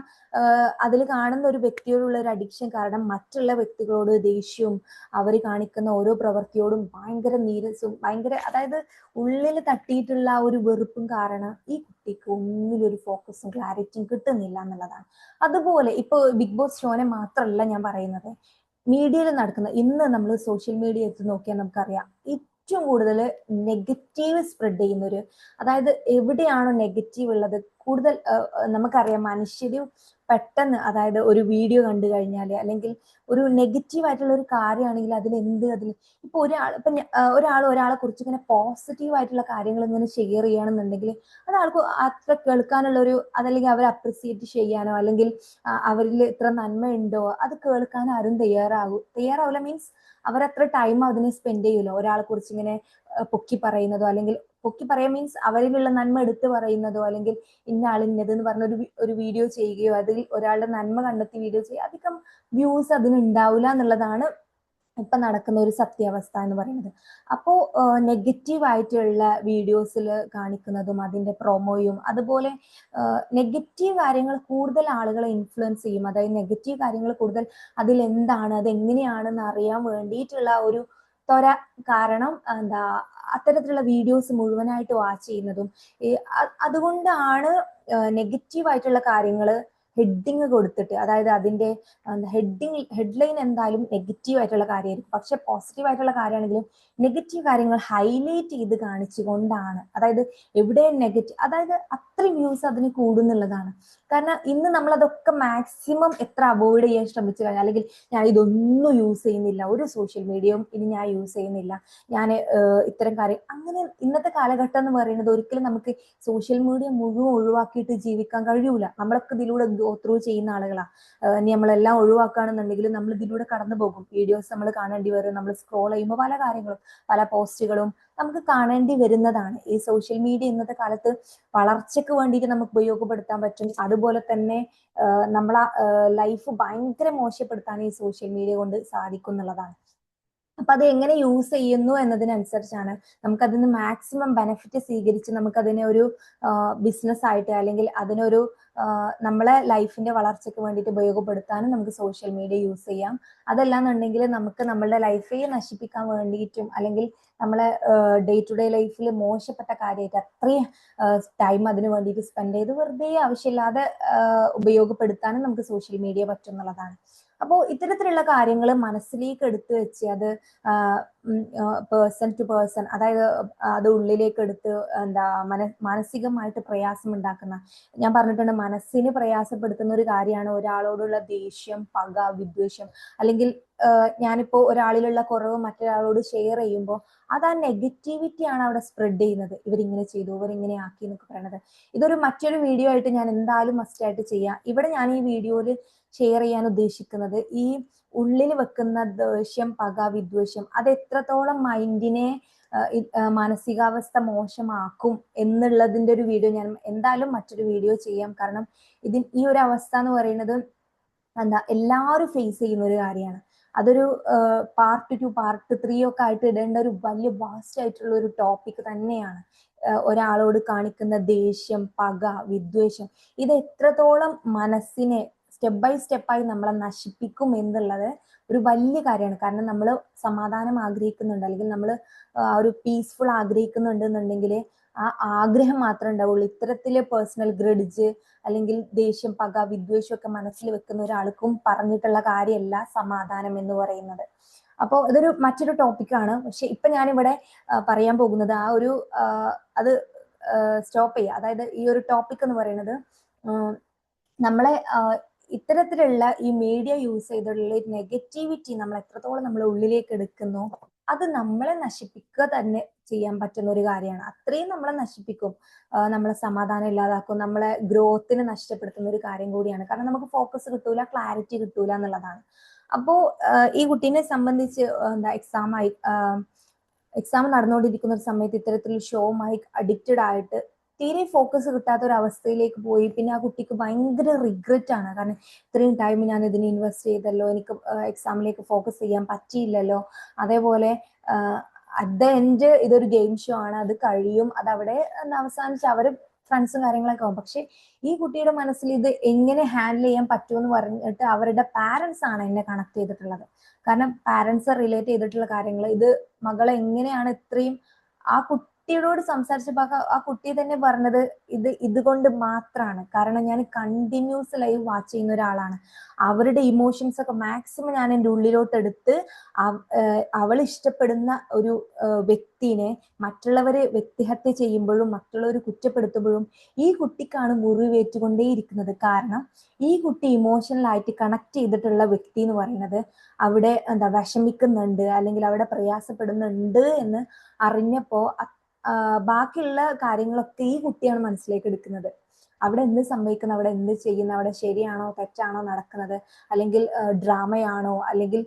അതിൽ കാണുന്ന ഒരു വ്യക്തിയോടുള്ള ഒരു അഡിക്ഷൻ കാരണം മറ്റുള്ള വ്യക്തികളോട് ദേഷ്യവും അവർ കാണിക്കുന്ന ഓരോ പ്രവൃത്തിയോടും ഭയങ്കര നീരസും ഭയങ്കര അതായത് ഉള്ളിൽ തട്ടിയിട്ടുള്ള ഒരു വെറുപ്പും കാരണം ഈ കുട്ടിക്ക് ഒന്നിലൊരു ഫോക്കസും ക്ലാരിറ്റിയും കിട്ടുന്നില്ല എന്നുള്ളതാണ്. അതുപോലെ ഇപ്പൊ ബിഗ് ബോസ് ഷോനെ മാത്രമല്ല ഞാൻ പറയുന്നത്. മീഡിയയിൽ നടക്കുന്ന ഇന്ന് നമ്മൾ സോഷ്യൽ മീഡിയ എടുത്ത് നോക്കിയാൽ നമുക്കറിയാം ഏറ്റവും കൂടുതൽ നെഗറ്റീവ് സ്പ്രെഡ് ചെയ്യുന്ന ഒരു അതായത് എവിടെയാണോ നെഗറ്റീവ് ഉള്ളത് കൂടുതൽ നമുക്കറിയാം മനുഷ്യര് പെട്ടെന്ന് അതായത് ഒരു വീഡിയോ കണ്ടു കഴിഞ്ഞാൽ അല്ലെങ്കിൽ ഒരു നെഗറ്റീവ് ആയിട്ടുള്ള ഒരു കാര്യമാണെങ്കിൽ അതിൽ എന്ത് അതിൽ ഇപ്പൊ ഒരാൾ ഇപ്പൊ ഒരാൾ ഒരാളെ കുറിച്ച് ഇങ്ങനെ പോസിറ്റീവ് ആയിട്ടുള്ള കാര്യങ്ങൾ ഇങ്ങനെ ഷെയർ ചെയ്യണമെന്നുണ്ടെങ്കിൽ അത് ആൾക്ക് അത്ര കേൾക്കാനുള്ള ഒരു അതല്ലെങ്കിൽ അവരെ അപ്രിസിയേറ്റ് ചെയ്യാനോ അല്ലെങ്കിൽ അവരിൽ ഇത്ര നന്മ ഉണ്ടോ അത് കേൾക്കാൻ ആരും തയ്യാറാകും തയ്യാറാവില്ല മീൻസ് അവരത്ര ടൈം അതിനെ സ്പെൻഡ് ചെയ്യൂലോ. ഒരാളെ കുറിച്ച് ഇങ്ങനെ പൊക്കി പറയുന്നതോ അല്ലെങ്കിൽ പൊക്കി പറയാൻ മീൻസ് അവരിലുള്ള നന്മ എടുത്തു പറയുന്നതോ അല്ലെങ്കിൽ ഇന്ന ആളിന്നത് എന്ന് പറഞ്ഞ ഒരു ഒരു വീഡിയോ ചെയ്യുകയോ അതിൽ ഒരാളുടെ നന്മ കണ്ടെത്തി വീഡിയോ ചെയ്യുക അധികം വ്യൂസ് അതിന് ഉണ്ടാവില്ല എന്നുള്ളതാണ് ഇപ്പൊ നടക്കുന്ന ഒരു സത്യാവസ്ഥ എന്ന് പറയുന്നത്. അപ്പോ നെഗറ്റീവ് ആയിട്ടുള്ള വീഡിയോസിൽ കാണിക്കുന്നതും അതിന്റെ പ്രൊമോയും അതുപോലെ നെഗറ്റീവ് കാര്യങ്ങൾ കൂടുതൽ ആളുകളെ ഇൻഫ്ലുവൻസ് ചെയ്യും. അതായത് നെഗറ്റീവ് കാര്യങ്ങൾ കൂടുതൽ അതിൽ എന്താണ് അത് എങ്ങനെയാണെന്ന് അറിയാൻ വേണ്ടിയിട്ടുള്ള ഒരു ത്വര കാരണം എന്താ അത്തരത്തിലുള്ള വീഡിയോസ് മുഴുവനായിട്ട് വാച്ച് ചെയ്യുന്നതും അതുകൊണ്ടാണ് നെഗറ്റീവ് ആയിട്ടുള്ള കാര്യങ്ങൾ ഹെഡിങ് കൊടുത്തിട്ട് അതായത് അതിന്റെ ഹെഡിങ് ഹെഡ്ലൈൻ എന്തായാലും നെഗറ്റീവ് ആയിട്ടുള്ള കാര്യമായിരിക്കും. പക്ഷെ പോസിറ്റീവ് ആയിട്ടുള്ള കാര്യമാണെങ്കിലും നെഗറ്റീവ് കാര്യങ്ങൾ ഹൈലൈറ്റ് ചെയ്ത് കാണിച്ചുകൊണ്ടാണ് അതായത് എവിടെ നെഗറ്റീവ് അതായത് അത്രയും വ്യൂസ് അതിന് കൂടുന്നുള്ളതാണ്. കാരണം ഇന്ന് നമ്മൾ അതൊക്കെ മാക്സിമം എത്ര അവോയ്ഡ് ചെയ്യാൻ ശ്രമിച്ചു കഴിഞ്ഞാൽ അല്ലെങ്കിൽ ഞാൻ ഇതൊന്നും യൂസ് ചെയ്യുന്നില്ല ഒരു സോഷ്യൽ മീഡിയയും ഇനി ഞാൻ യൂസ് ചെയ്യുന്നില്ല ഞാൻ ഇത്തരം കാര്യം അങ്ങനെ ഇന്നത്തെ കാലഘട്ടം എന്ന് പറയുന്നത് ഒരിക്കലും നമുക്ക് സോഷ്യൽ മീഡിയ മുഴുവൻ ഒഴിവാക്കിയിട്ട് ജീവിക്കാൻ കഴിയൂല. നമ്മളൊക്കെ ഇതിലൂടെ ഗോ ത്രൂ ചെയ്യുന്ന ആളുകളാ. ഇനി നമ്മളെല്ലാം ഒഴിവാക്കുകയാണെന്നുണ്ടെങ്കിൽ നമ്മൾ ഇതിലൂടെ കടന്നു പോകും. വീഡിയോസ് നമ്മൾ കാണേണ്ടി വരും നമ്മൾ സ്ക്രോൾ ചെയ്യുമ്പോൾ പല കാര്യങ്ങളും പല പോസ്റ്റുകളും നമുക്ക് കാണേണ്ടി വരുന്നതാണ്. ഈ സോഷ്യൽ മീഡിയ ഇന്നത്തെ കാലത്ത് വളർച്ചയ്ക്ക് വേണ്ടിയിട്ട് നമുക്ക് ഉപയോഗപ്പെടുത്താൻ പറ്റും. അതുപോലെ തന്നെ നമ്മളെ ലൈഫ് ഭയങ്കര മോശപ്പെടുത്താൻ ഈ സോഷ്യൽ മീഡിയ കൊണ്ട് സാധിക്കും എന്നുള്ളതാണ് അപ്പൊ അത് എങ്ങനെ യൂസ് ചെയ്യുന്നു എന്നതിനനുസരിച്ചാണ് നമുക്കതിന് മാക്സിമം ബെനിഫിറ്റ് സ്വീകരിച്ച് നമുക്കതിനെ ഒരു ബിസിനസ് ആയിട്ട് അല്ലെങ്കിൽ അതിനൊരു നമ്മളെ ലൈഫിന്റെ വളർച്ചയ്ക്ക് വേണ്ടിയിട്ട് ഉപയോഗപ്പെടുത്താനും നമുക്ക് സോഷ്യൽ മീഡിയ യൂസ് ചെയ്യാം. അതല്ലാന്നുണ്ടെങ്കിൽ നമുക്ക് നമ്മളുടെ ലൈഫെ നശിപ്പിക്കാൻ വേണ്ടിയിട്ടും അല്ലെങ്കിൽ നമ്മളെ ഡേ ടു ഡേ ലൈഫിൽ മോശപ്പെട്ട കാര്യമായിട്ട് അത്രയും ടൈം അതിന് വേണ്ടിയിട്ട് സ്പെൻഡ് ചെയ്ത് വെറുതെ ആവശ്യമില്ലാതെ ഉപയോഗപ്പെടുത്താനും നമുക്ക് സോഷ്യൽ മീഡിയ പറ്റും എന്നുള്ളതാണ്. അപ്പോൾ ഇത്തരത്തിലുള്ള കാര്യങ്ങൾ മനസ്സിലേക്ക് എടുത്തു വെച്ച് അത് പേഴ്സൺ ടു പേഴ്സൺ അതായത് അത് ഉള്ളിലേക്ക് എടുത്ത് എന്താ മന മാനസികമായിട്ട് പ്രയാസം ഉണ്ടാക്കുന്ന ഞാൻ പറഞ്ഞിട്ടുണ്ട് മനസ്സിന് പ്രയാസപ്പെടുത്തുന്ന ഒരു കാര്യമാണ് ഒരാളോടുള്ള ദേഷ്യം പക വിദ്വേഷം. അല്ലെങ്കിൽ ഞാനിപ്പോ ഒരാളിലുള്ള കുറവ് മറ്റൊരാളോട് ഷെയർ ചെയ്യുമ്പോൾ അത് ആ നെഗറ്റിവിറ്റി ആണ് അവിടെ സ്പ്രെഡ് ചെയ്യുന്നത്. ഇവരിങ്ങനെ ചെയ്തു ഇവരിങ്ങനെ ആക്കി എന്നൊക്കെ പറയണത്. ഇതൊരു മറ്റൊരു വീഡിയോ ആയിട്ട് ഞാൻ എന്തായാലും മസ്റ്റായിട്ട് ചെയ്യാം. ഇവിടെ ഞാൻ ഈ വീഡിയോയിൽ ഷെയർ ചെയ്യാൻ ഉദ്ദേശിക്കുന്നത് ഈ ഉള്ളിൽ വെക്കുന്ന ദേഷ്യം പക വിദ്വേഷം അത് എത്രത്തോളം മൈൻഡിനെ മാനസികാവസ്ഥ മോശമാക്കും എന്നുള്ളതിന്റെ ഒരു വീഡിയോ ഞാൻ എന്തായാലും മറ്റൊരു വീഡിയോ ചെയ്യാം. കാരണം ഇതി ഈ ഒരു അവസ്ഥ എന്ന് പറയുന്നത് എന്താ എല്ലാവരും ഫേസ് ചെയ്യുന്ന ഒരു കാര്യമാണ്. അതൊരു പാർട്ട് ടു പാർട്ട് ത്രീ ഒക്കെ ആയിട്ട് ഇടേണ്ട ഒരു വലിയ വാസ്റ്റ് ആയിട്ടുള്ള ഒരു ടോപ്പിക് തന്നെയാണ്. ഒരാളോട് കാണിക്കുന്ന ദേഷ്യം പക വിദ്വേഷം ഇത് എത്രത്തോളം മനസ്സിനെ സ്റ്റെപ്പ് ബൈ സ്റ്റെപ്പായി നമ്മളെ നശിപ്പിക്കും എന്നുള്ളത് ഒരു വലിയ കാര്യമാണ്. കാരണം നമ്മൾ സമാധാനം ആഗ്രഹിക്കുന്നുണ്ട്. അല്ലെങ്കിൽ നമ്മൾ ഒരു പീസ്ഫുൾ ആഗ്രഹിക്കുന്നുണ്ട് എന്നുണ്ടെങ്കിൽ ആ ആഗ്രഹം മാത്രമേ ഉണ്ടാവുള്ളൂ. ഇത്തരത്തിൽ പേഴ്സണൽ ഗ്രഡിജ് അല്ലെങ്കിൽ ദേഷ്യം പക വിദ്വേഷം ഒക്കെ മനസ്സിൽ വെക്കുന്ന ഒരാൾക്കും പറഞ്ഞിട്ടുള്ള കാര്യമല്ല സമാധാനം എന്ന് പറയുന്നത്. അപ്പോൾ ഇതൊരു മറ്റൊരു ടോപ്പിക്കാണ് പക്ഷെ ഇപ്പൊ ഞാനിവിടെ പറയാൻ പോകുന്നത് ആ ഒരു അത് സ്റ്റോപ്പ് ചെയ്യുക. അതായത് ഈ ഒരു ടോപ്പിക് എന്ന് പറയുന്നത് നമ്മളെ ഇത്തരത്തിലുള്ള ഈ മീഡിയ യൂസ് ചെയ്തുള്ള നെഗറ്റിവിറ്റി നമ്മൾ എത്രത്തോളം നമ്മൾ ഉള്ളിലേക്ക് എടുക്കുന്നു അത് നമ്മളെ നശിപ്പിക്കുക തന്നെ ചെയ്യാൻ പറ്റുന്ന ഒരു കാര്യമാണ്. അത്രയും നമ്മളെ നശിപ്പിക്കും നമ്മളെ സമാധാനം ഇല്ലാതാക്കും നമ്മളെ ഗ്രോത്തിനെ നഷ്ടപ്പെടുത്തുന്ന ഒരു കാര്യം കൂടിയാണ്. കാരണം നമുക്ക് ഫോക്കസ് കിട്ടൂല ക്ലാരിറ്റി കിട്ടൂല എന്നുള്ളതാണ്. അപ്പോ ഈ കുട്ടീനെ സംബന്ധിച്ച് എന്താ എക്സാം ആയി എക്സാം നടന്നുകൊണ്ടിരിക്കുന്ന ഒരു സമയത്ത് ഇത്തരത്തിൽ ഷോ മൈക്ക് അഡിക്റ്റഡ് ആയിട്ട് തീരെ ഫോക്കസ് കിട്ടാത്ത ഒരു അവസ്ഥയിലേക്ക് പോയി. പിന്നെ ആ കുട്ടിക്ക് ഭയങ്കര റിഗ്രറ്റ് ആണ്. കാരണം ഇത്രയും ടൈം ഞാൻ ഇതിന് ഇൻവെസ്റ്റ് ചെയ്തല്ലോ. എനിക്ക് എക്സാമിലേക്ക് ഫോക്കസ് ചെയ്യാൻ പറ്റിയില്ലല്ലോ. അതേപോലെ അറ്റ് ദ എൻഡ് ഇതൊരു ഗെയിം ഷോ ആണ്. അത് കഴിയും. അത് അവിടെ അവസാനിച്ച് അവർ ഫ്രണ്ട്സും കാര്യങ്ങളൊക്കെ ആവും. പക്ഷെ ഈ കുട്ടിയുടെ മനസ്സിൽ ഇത് എങ്ങനെ ഹാൻഡിൽ ചെയ്യാൻ പറ്റുമെന്ന് പറഞ്ഞിട്ട് അവരുടെ പാരൻസ് ആണ് എന്നെ കണക്ട് ചെയ്തിട്ടുള്ളത്. കാരണം പാരൻസ് റിലേറ്റ് ചെയ്തിട്ടുള്ള കാര്യങ്ങൾ ഇത് മകളെ എങ്ങനെയാണ് ഇത്രയും ആ കുട്ടി കുട്ടിയോട് സംസാരിച്ചപ്പോ ആ കുട്ടി തന്നെ പറഞ്ഞത് ഇത് ഇതുകൊണ്ട് മാത്രമാണ് കാരണം ഞാൻ കണ്ടിന്യൂസ് ലൈവ് വാച്ച് ചെയ്യുന്ന ഒരാളാണ്. അവരുടെ ഇമോഷൻസ് ഒക്കെ മാക്സിമം ഞാൻ എന്റെ ഉള്ളിലോട്ട് എടുത്ത് അവൾ ഇഷ്ടപ്പെടുന്ന ഒരു വ്യക്തിനെ മറ്റുള്ളവരെ വ്യക്തിഹത്യ ചെയ്യുമ്പോഴും മറ്റുള്ളവർ കുറ്റപ്പെടുത്തുമ്പോഴും ഈ കുട്ടിക്കാണ് മുറിവേറ്റുകൊണ്ടേയിരിക്കുന്നത്. കാരണം ഈ കുട്ടി ഇമോഷണലായിട്ട് കണക്ട് ചെയ്തിട്ടുള്ള വ്യക്തി എന്ന് പറയുന്നത് അവിടെ എന്താ വിഷമിക്കുന്നുണ്ട് അല്ലെങ്കിൽ അവിടെ പ്രയാസപ്പെടുന്നുണ്ട് എന്ന് അറിഞ്ഞപ്പോ ബാക്കിയുള്ള കാര്യങ്ങളൊക്കെ ഈ കുട്ടിയാണ് മനസ്സിലേക്ക് എടുക്കുന്നത്. അവിടെ എന്ത് സംഭവിക്കുന്നു അവിടെ എന്ത് ചെയ്യുന്നു അവിടെ ശരിയാണോ തെറ്റാണോ നടക്കുന്നത് അല്ലെങ്കിൽ ഡ്രാമയാണോ അല്ലെങ്കിൽ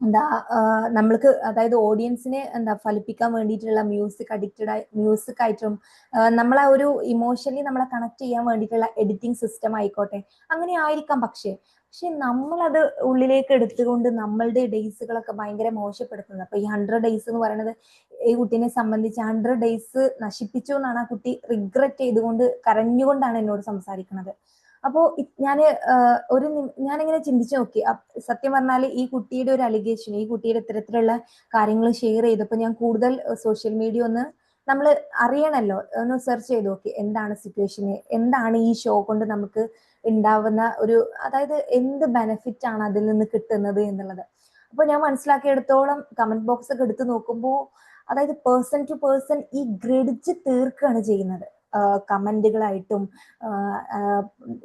എന്താ നമ്മൾക്ക് അതായത് ഓഡിയൻസിനെ എന്താ ഫലിപ്പിക്കാൻ വേണ്ടിയിട്ടുള്ള മ്യൂസിക് അഡിക്റ്റഡ് ആയി മ്യൂസിക് ആയിട്ടും നമ്മളെ ഒരു ഇമോഷണലി നമ്മളെ കണക്ട് ചെയ്യാൻ വേണ്ടിയിട്ടുള്ള എഡിറ്റിംഗ് സിസ്റ്റം ആയിക്കോട്ടെ അങ്ങനെ ആയിരിക്കാം പക്ഷേ. പക്ഷെ നമ്മളത് ഉള്ളിലേക്ക് എടുത്തുകൊണ്ട് നമ്മളുടെ ഡേയ്സുകളൊക്കെ ഭയങ്കര മോശപ്പെടുത്തുന്നത്. അപ്പൊ ഈ ഹൺഡ്രഡ് ഡേയ്സ് എന്ന് പറയുന്നത് ഈ കുട്ടീനെ സംബന്ധിച്ച് ഹൺഡ്രഡ് ഡേയ്സ് നശിപ്പിച്ചു എന്നാണ് ആ കുട്ടി റിഗ്രറ്റ് ചെയ്തുകൊണ്ട് കരഞ്ഞുകൊണ്ടാണ് എന്നോട് സംസാരിക്കുന്നത് അപ്പോ ഞാൻ ഒരു ഞാനിങ്ങനെ ചിന്തിച്ചു നോക്കി. സത്യം പറഞ്ഞാൽ ഈ കുട്ടിയുടെ ഒരു അലിഗേഷൻ ഈ കുട്ടിയുടെ ഇത്തരത്തിലുള്ള കാര്യങ്ങൾ ഷെയർ ചെയ്തപ്പോൾ ഞാൻ കൂടുതൽ സോഷ്യൽ മീഡിയ ഒന്ന് നമ്മൾ അറിയണല്ലോ. ഒന്ന് സെർച്ച് ചെയ്ത് നോക്കി. എന്താണ് സിറ്റുവേഷൻ എന്താണ് ഈ ഷോ കൊണ്ട് നമുക്ക് ഉണ്ടാവുന്ന ഒരു അതായത് എന്ത് ബെനിഫിറ്റ് ആണ് അതിൽ നിന്ന് കിട്ടുന്നത് എന്നുള്ളത്. അപ്പൊ ഞാൻ മനസ്സിലാക്കിയെടുത്തോളം കമന്റ് ബോക്സ് ഒക്കെ എടുത്തു നോക്കുമ്പോൾ അതായത് പേഴ്സൺ ടു പേഴ്സൺ ഈ ഗ്രഡിച്ച് തീർക്കുകയാണ് ചെയ്യുന്നത്. കമന്റുകളായിട്ടും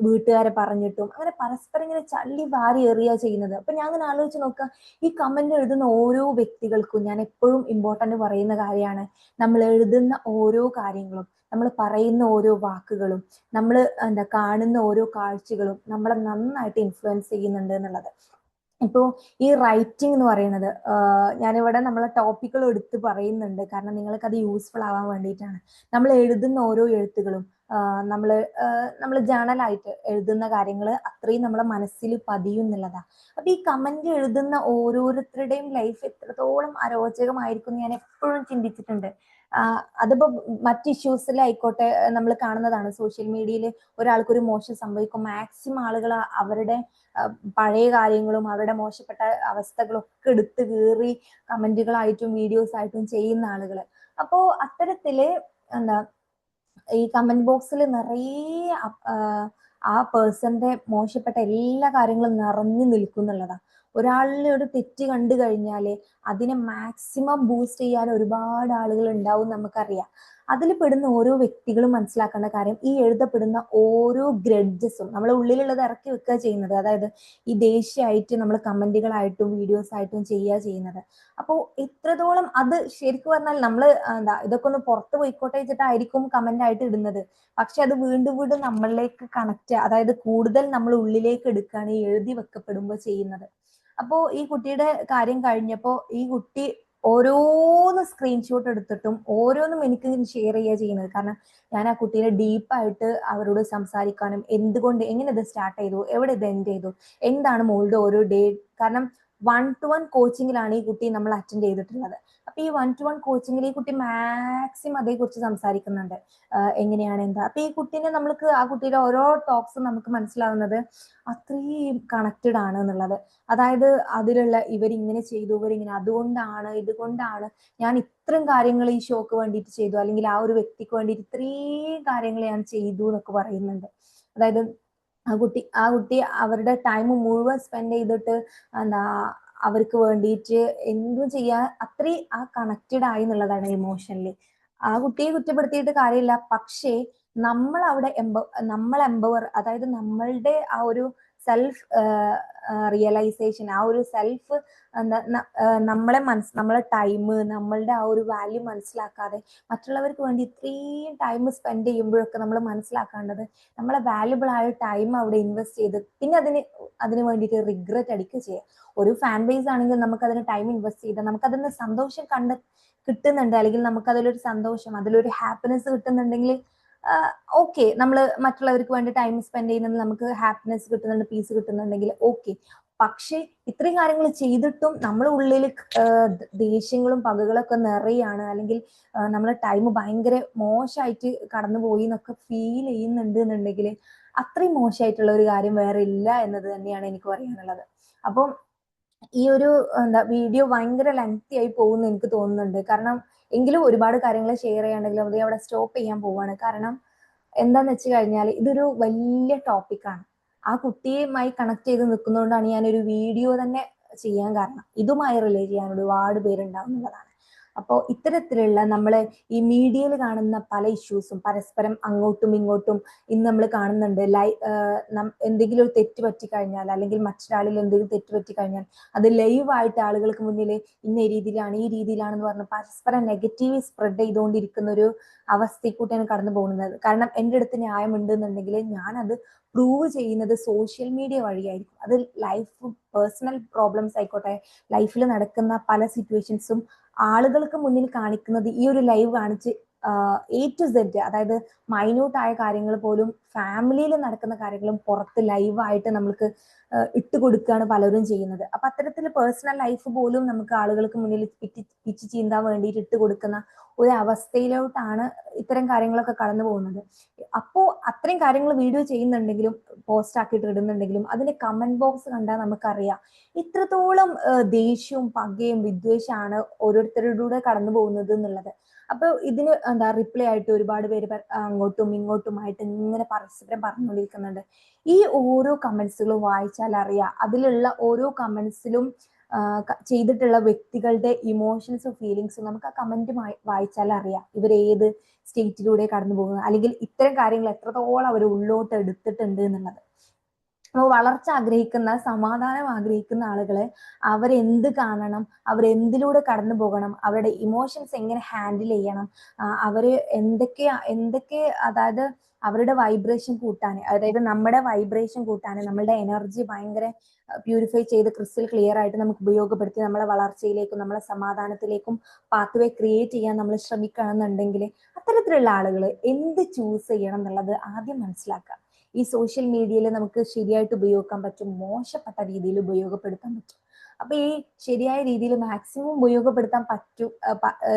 വീട്ടുകാരെ പറഞ്ഞിട്ടും അങ്ങനെ പരസ്പരം ഇങ്ങനെ ചള്ളി വാരി എറിയ ചെയ്യുന്നത്. അപ്പൊ ഞാൻ അങ്ങനെ ആലോചിച്ച് നോക്കുക ഈ കമന്റ് എഴുതുന്ന ഓരോ വ്യക്തികൾക്കും ഞാൻ എപ്പോഴും ഇമ്പോർട്ടന്റ് പറയുന്ന കാര്യമാണ്. നമ്മൾ എഴുതുന്ന ഓരോ കാര്യങ്ങളും നമ്മൾ പറയുന്ന ഓരോ വാക്കുകളും നമ്മൾ എന്താ കാണുന്ന ഓരോ കാഴ്ചകളും നമ്മളെ നന്നായിട്ട് ഇൻഫ്ലുവൻസ് ചെയ്യുന്നുണ്ട് എന്നുള്ളത്. ഇപ്പോൾ ഈ റൈറ്റിംഗ് എന്ന് പറയുന്നത് ഞാനിവിടെ നമ്മൾ ടോപ്പിക്കുകൾ എടുത്ത് പറയുന്നുണ്ട്. കാരണം നിങ്ങൾക്ക് അത് യൂസ്ഫുൾ ആവാൻ വേണ്ടിയിട്ടാണ്. നമ്മൾ എഴുതുന്ന ഓരോ എഴുത്തുകളും നമ്മൾ നമ്മൾ ജേണലായിട്ട് എഴുതുന്ന കാര്യങ്ങൾ അത്രയും നമ്മളെ മനസ്സിൽ പതിയും എന്നുള്ളതാണ് അപ്പൊ ഈ കമന്റ് എഴുതുന്ന ഓരോരുത്തരുടെയും ലൈഫ് എത്രത്തോളം അരോചകമായിരിക്കും ഞാൻ എപ്പോഴും ചിന്തിച്ചിട്ടുണ്ട്. അതിപ്പോ മറ്റ് ഇഷ്യൂസിലായിക്കോട്ടെ നമ്മൾ കാണുന്നതാണ്. സോഷ്യൽ മീഡിയയിൽ ഒരാൾക്ക് ഒരു മോശം സംഭവിക്കും മാക്സിമം ആളുകൾ അവരുടെ പഴയ കാര്യങ്ങളും അവരുടെ മോശപ്പെട്ട അവസ്ഥകളും ഒക്കെ എടുത്ത് കീറി കമന്റുകളായിട്ടും വീഡിയോസ് ആയിട്ടും ചെയ്യുന്ന ആളുകൾ അപ്പോ അത്തരത്തിൽ എന്താ ഈ കമന്റ് ബോക്സിൽ നിറയെ ആ പേഴ്സന്റെ മോശപ്പെട്ട എല്ലാ കാര്യങ്ങളും നിറഞ്ഞു നിൽക്കുന്നുള്ളതാണ് ഒരാളിനെ ഒരു തെറ്റ് കണ്ടു കഴിഞ്ഞാൽ അതിനെ മാക്സിമം ബൂസ്റ്റ് ചെയ്യാൻ ഒരുപാട് ആളുകൾ ഉണ്ടാവും നമുക്കറിയാം. അതിൽ പെടുന്ന ഓരോ വ്യക്തികളും മനസ്സിലാക്കേണ്ട കാര്യം ഈ എഴുതപ്പെടുന്ന ഓരോ ഗ്രഡ്ജസും നമ്മളെ ഉള്ളിലുള്ളത് ഇറക്കി വെക്കുക ചെയ്യുന്നത്. അതായത് ഈ ദേഷ്യമായിട്ട് നമ്മൾ കമന്റുകളായിട്ടും വീഡിയോസ് ആയിട്ടും ചെയ്യുക ചെയ്യുന്നത്. അപ്പോൾ ഇത്രത്തോളം അത് ശരിക്കും പറഞ്ഞാൽ നമ്മൾ എന്താ ഇതൊക്കെ ഒന്ന് പുറത്ത് പോയിക്കോട്ടെ വെച്ചിട്ടായിരിക്കും കമന്റ് ആയിട്ട് ഇടുന്നത്. പക്ഷെ അത് വീണ്ടും വീണ്ടും നമ്മളിലേക്ക് കണക്ട് അതായത് കൂടുതൽ നമ്മൾ ഉള്ളിലേക്ക് എടുക്കുകയാണ് എഴുതി വെക്കപ്പെടുമ്പോൾ ചെയ്യുന്നത്. അപ്പോ ഈ കുട്ടിയുടെ കാര്യം കഴിഞ്ഞപ്പോ ഈ കുട്ടി ഓരോന്ന് സ്ക്രീൻഷോട്ട് എടുത്തിട്ടും ഓരോന്നും എനിക്ക് ഷെയർ ചെയ്യുക ചെയ്യുന്നത്. കാരണം ഞാൻ ആ കുട്ടീനെ ഡീപ്പായിട്ട് അവരോട് സംസാരിക്കാനും എന്തുകൊണ്ട് എങ്ങനെ ഇത് സ്റ്റാർട്ട് ചെയ്തു? എവിടെ ഇത് എൻഡ് ചെയ്തു? എന്താണ് മോളുടെ ഓരോ ഡേ കാരണം വൺ ടു വൺ കോച്ചിങ്ങിലാണ് ഈ കുട്ടി നമ്മൾ അറ്റൻഡ് ചെയ്തിട്ടുള്ളത്. അപ്പൊ ഈ വൺ ടു വൺ കോച്ചിങ്ങിൽ ഈ കുട്ടി മാക്സിമം അതേക്കുറിച്ച് സംസാരിക്കുന്നുണ്ട്. എങ്ങനെയാണ് എന്താ? അപ്പൊ ഈ കുട്ടീനെ നമ്മൾക്ക് ആ കുട്ടിയുടെ ഓരോ ടോക്സ് നമുക്ക് മനസ്സിലാവുന്നത് അത്രയും കണക്റ്റഡ് ആണ് എന്നുള്ളത്. അതായത് അതിലുള്ള ഇവരിങ്ങനെ ചെയ്തു ഇവരിങ്ങനെ അതുകൊണ്ടാണ് ഇതുകൊണ്ടാണ് ഞാൻ ഇത്രയും കാര്യങ്ങൾ ഈ ഷോക്ക് വേണ്ടിയിട്ട് ചെയ്തു. അല്ലെങ്കിൽ ആ ഒരു വ്യക്തിക്ക് വേണ്ടിയിട്ട് ഇത്രയും കാര്യങ്ങൾ ഞാൻ ചെയ്തു എന്നൊക്കെ പറയുന്നുണ്ട്. അതായത് ആ കുട്ടി ആ കുട്ടി അവരുടെ ടൈം മുഴുവൻ സ്പെൻഡ് ചെയ്തിട്ട് എന്താ അവർക്ക് വേണ്ടിയിട്ട് എന്തും ചെയ്യാൻ അത്രയും ആ കണക്റ്റഡ് ആയി എന്നുള്ളതാണ് ഇമോഷണലി ആ കുട്ടിയെ കുറ്റപ്പെടുത്തിയിട്ട് കാര്യമില്ല. പക്ഷേ നമ്മൾ അവിടെ എംബ നമ്മൾ എംപവർ അതായത് നമ്മളുടെ ആ ഒരു സെൽഫ് റിയലൈസേഷൻ ആ ഒരു സെൽഫ് നമ്മളെ മനസ് നമ്മളെ ടൈം നമ്മളുടെ ആ ഒരു വാല്യൂ മനസ്സിലാക്കാതെ മറ്റുള്ളവർക്ക് വേണ്ടി ഇത്രയും ടൈം സ്പെൻഡ് ചെയ്യുമ്പോഴൊക്കെ നമ്മൾ മനസ്സിലാക്കേണ്ടത് നമ്മളെ വാല്യുബിൾ ആയ ടൈം അവിടെ ഇൻവെസ്റ്റ് ചെയ്ത് പിന്നെ അതിന് അതിന് വേണ്ടിയിട്ട് റിഗ്രറ്റ് അടിക്കുക ചെയ്യുക ഒരു ഫാൻ ബേസ് ആണെങ്കിൽ നമുക്ക് അതിന് ടൈം ഇൻവെസ്റ്റ് ചെയ്താൽ നമുക്ക് അതിന് സന്തോഷം കണ്ട് കിട്ടുന്നുണ്ട്. അല്ലെങ്കിൽ നമുക്ക് അതിലൊരു സന്തോഷം അതിലൊരു ഹാപ്പിനെസ് കിട്ടുന്നുണ്ടെങ്കിൽ ഓക്കെ നമ്മൾ മറ്റുള്ളവർക്ക് വേണ്ടി ടൈം സ്പെൻഡ് ചെയ്യുന്നത് നമുക്ക് ഹാപ്പിനെസ് കിട്ടുന്നുണ്ട് പീസ് കിട്ടുന്നുണ്ടെങ്കിൽ ഓക്കെ പക്ഷേ ഇത്രയും കാര്യങ്ങൾ ചെയ്തിട്ടും നമ്മുടെ ഉള്ളിൽ ദേഷ്യങ്ങളും പകകളൊക്കെ നിറയാണ്. അല്ലെങ്കിൽ നമ്മളെ ടൈം ഭയങ്കര മോശമായിട്ട് കടന്നുപോയി എന്നൊക്കെ ഫീൽ ചെയ്യുന്നുണ്ട് എന്നുണ്ടെങ്കിൽ അത്രയും മോശമായിട്ടുള്ള ഒരു കാര്യം വേറെ ഇല്ല എന്നത് തന്നെയാണ് എനിക്ക് പറയാനുള്ളത്. അപ്പം ഈ ഒരു എന്താ വീഡിയോ ഭയങ്കര ലെങ്തി ആയി പോകുന്നു എനിക്ക് തോന്നുന്നുണ്ട്. കാരണം എങ്കിലും ഒരുപാട് കാര്യങ്ങൾ ഷെയർ ചെയ്യാണ്ടെങ്കിലും അത് അവിടെ സ്റ്റോപ്പ് ചെയ്യാൻ പോവാണ്. കാരണം എന്താന്ന് വെച്ച് കഴിഞ്ഞാൽ ഇതൊരു വലിയ ടോപ്പിക്കാണ് ആ കുട്ടിയുമായി കണക്ട് ചെയ്ത് നിൽക്കുന്നതുകൊണ്ടാണ് ഞാനൊരു വീഡിയോ തന്നെ ചെയ്യാൻ കാരണം. ഇതുമായി റിലേറ്റ് ചെയ്യാൻ ഒരുപാട് പേരുണ്ടാവുന്നതാണ് അപ്പോൾ ഇത്തരത്തിലുള്ള നമ്മൾ ഈ മീഡിയയിൽ കാണുന്ന പല ഇഷ്യൂസും പരസ്പരം അങ്ങോട്ടും ഇങ്ങോട്ടും ഇന്ന് നമ്മൾ കാണുന്നുണ്ട്. ലൈ എന്തെങ്കിലും ഒരു തെറ്റ് പറ്റി കഴിഞ്ഞാൽ അല്ലെങ്കിൽ മറ്റൊരാളിൽ എന്തെങ്കിലും തെറ്റ് പറ്റി കഴിഞ്ഞാൽ അത് ലൈവായിട്ട് ആളുകൾക്ക് മുന്നിൽ ഇന്ന രീതിയിലാണ് ഈ രീതിയിലാണെന്ന് പറഞ്ഞ് പരസ്പരം നെഗറ്റീവ് സ്പ്രെഡ് ചെയ്തുകൊണ്ടിരിക്കുന്ന ഒരു അവസ്ഥയെക്കൂട്ടിയാണ് കടന്നു പോകുന്നത്. കാരണം എന്റെ അടുത്ത് ന്യായമുണ്ട് എന്നുണ്ടെങ്കിൽ ഞാനത് പ്രൂവ് ചെയ്യുന്നത് സോഷ്യൽ മീഡിയ വഴിയായിരിക്കും. അത് ലൈഫ് പേഴ്സണൽ പ്രോബ്ലംസ് ആയിക്കോട്ടെ ലൈഫിൽ നടക്കുന്ന പല സിറ്റുവേഷൻസും ആളുകൾക്ക് മുന്നിൽ കാണിക്കുന്നത് ഈ ഒരു ലൈവ് കാണിച്ച് എ ടു സെഡ് അതായത് മൈന്യൂട്ടായ കാര്യങ്ങൾ പോലും ഫാമിലിയിൽ നടക്കുന്ന കാര്യങ്ങളും പുറത്ത് ലൈവായിട്ട് നമ്മൾക്ക് ഇട്ട് കൊടുക്കുകയാണ് പലരും ചെയ്യുന്നത്. അപ്പൊ അത്തരത്തിൽ പേഴ്സണൽ ലൈഫ് പോലും നമുക്ക് ആളുകൾക്ക് മുന്നിൽ പിച്ച് ചീന്താൻ വേണ്ടിയിട്ട് ഇട്ട് കൊടുക്കുന്ന ഒരു അവസ്ഥയിലോട്ടാണ് ഇത്തരം കാര്യങ്ങളൊക്കെ കടന്നു പോകുന്നത്. അപ്പോ അത്രയും കാര്യങ്ങൾ വീഡിയോ ചെയ്യുന്നുണ്ടെങ്കിലും പോസ്റ്റ് ആക്കിയിട്ട് ഇടുന്നുണ്ടെങ്കിലും അതിന്റെ കമന്റ് ബോക്സ് കണ്ടാൽ നമുക്കറിയാം. ഇത്രത്തോളം ദേഷ്യവും പകയും വിദ്വേഷമാണ് ഓരോരുത്തരുടെ കടന്നു പോകുന്നത് എന്നുള്ളത്. അപ്പൊ ഇതിന് എന്താ റിപ്ലൈ ആയിട്ട് ഒരുപാട് പേര് അങ്ങോട്ടും ഇങ്ങോട്ടും ആയിട്ട് ഇങ്ങനെ പരസ്പരം പറഞ്ഞുകൊണ്ടിരിക്കുന്നുണ്ട്. ഈ ഓരോ കമന്റ്സുകളും വായിച്ചാൽ അറിയാം. അതിലുള്ള ഓരോ കമന്റ്സിലും ചെയ്തിട്ടുള്ള വ്യക്തികളുടെ ഇമോഷൻസും ഫീലിങ്സും നമുക്ക് ആ കമന്റ് വായിച്ചാൽ അറിയാം. ഇവർ ഏത് സ്റ്റേറ്റിലൂടെ കടന്നു പോകുന്നത് അല്ലെങ്കിൽ ഇത്തരം കാര്യങ്ങൾ എത്രത്തോളം അവർ ഉള്ളോട്ട് എടുത്തിട്ടുണ്ട് എന്നുള്ളത്. അപ്പോൾ വളർച്ച ആഗ്രഹിക്കുന്ന സമാധാനം ആഗ്രഹിക്കുന്ന ആളുകളെ അവരെന്ത് കാണണം അവരെന്തിലൂടെ കടന്നു പോകണം അവരുടെ ഇമോഷൻസ് എങ്ങനെ ഹാൻഡിൽ ചെയ്യണം അവർ എന്തൊക്കെ എന്തൊക്കെ അതായത് അവരുടെ വൈബ്രേഷൻ കൂട്ടാൻ അതായത് നമ്മുടെ വൈബ്രേഷൻ കൂട്ടാൻ നമ്മളുടെ എനർജി ഭയങ്കര പ്യൂരിഫൈ ചെയ്ത് ക്രിസ്റ്റൽ ക്ലിയർ ആയിട്ട് നമുക്ക് ഉപയോഗപ്പെടുത്തി നമ്മളെ വളർച്ചയിലേക്കും നമ്മളെ സമാധാനത്തിലേക്കും പാത്വേ ക്രിയേറ്റ് ചെയ്യാൻ നമ്മൾ ശ്രമിക്കുകയാണെന്നുണ്ടെങ്കിൽ അത്തരത്തിലുള്ള ആളുകൾ എന്ത് ചൂസ് ചെയ്യണം എന്നുള്ളത് ആദ്യം മനസ്സിലാക്കുക. ഈ സോഷ്യൽ മീഡിയയിൽ നമുക്ക് ശരിയായിട്ട് ഉപയോഗിക്കാൻ പറ്റും മോശപ്പെട്ട രീതിയിൽ ഉപയോഗപ്പെടുത്താൻ പറ്റും. അപ്പൊ ഈ ശരിയായ രീതിയിൽ മാക്സിമം ഉപയോഗപ്പെടുത്താൻ പറ്റൂ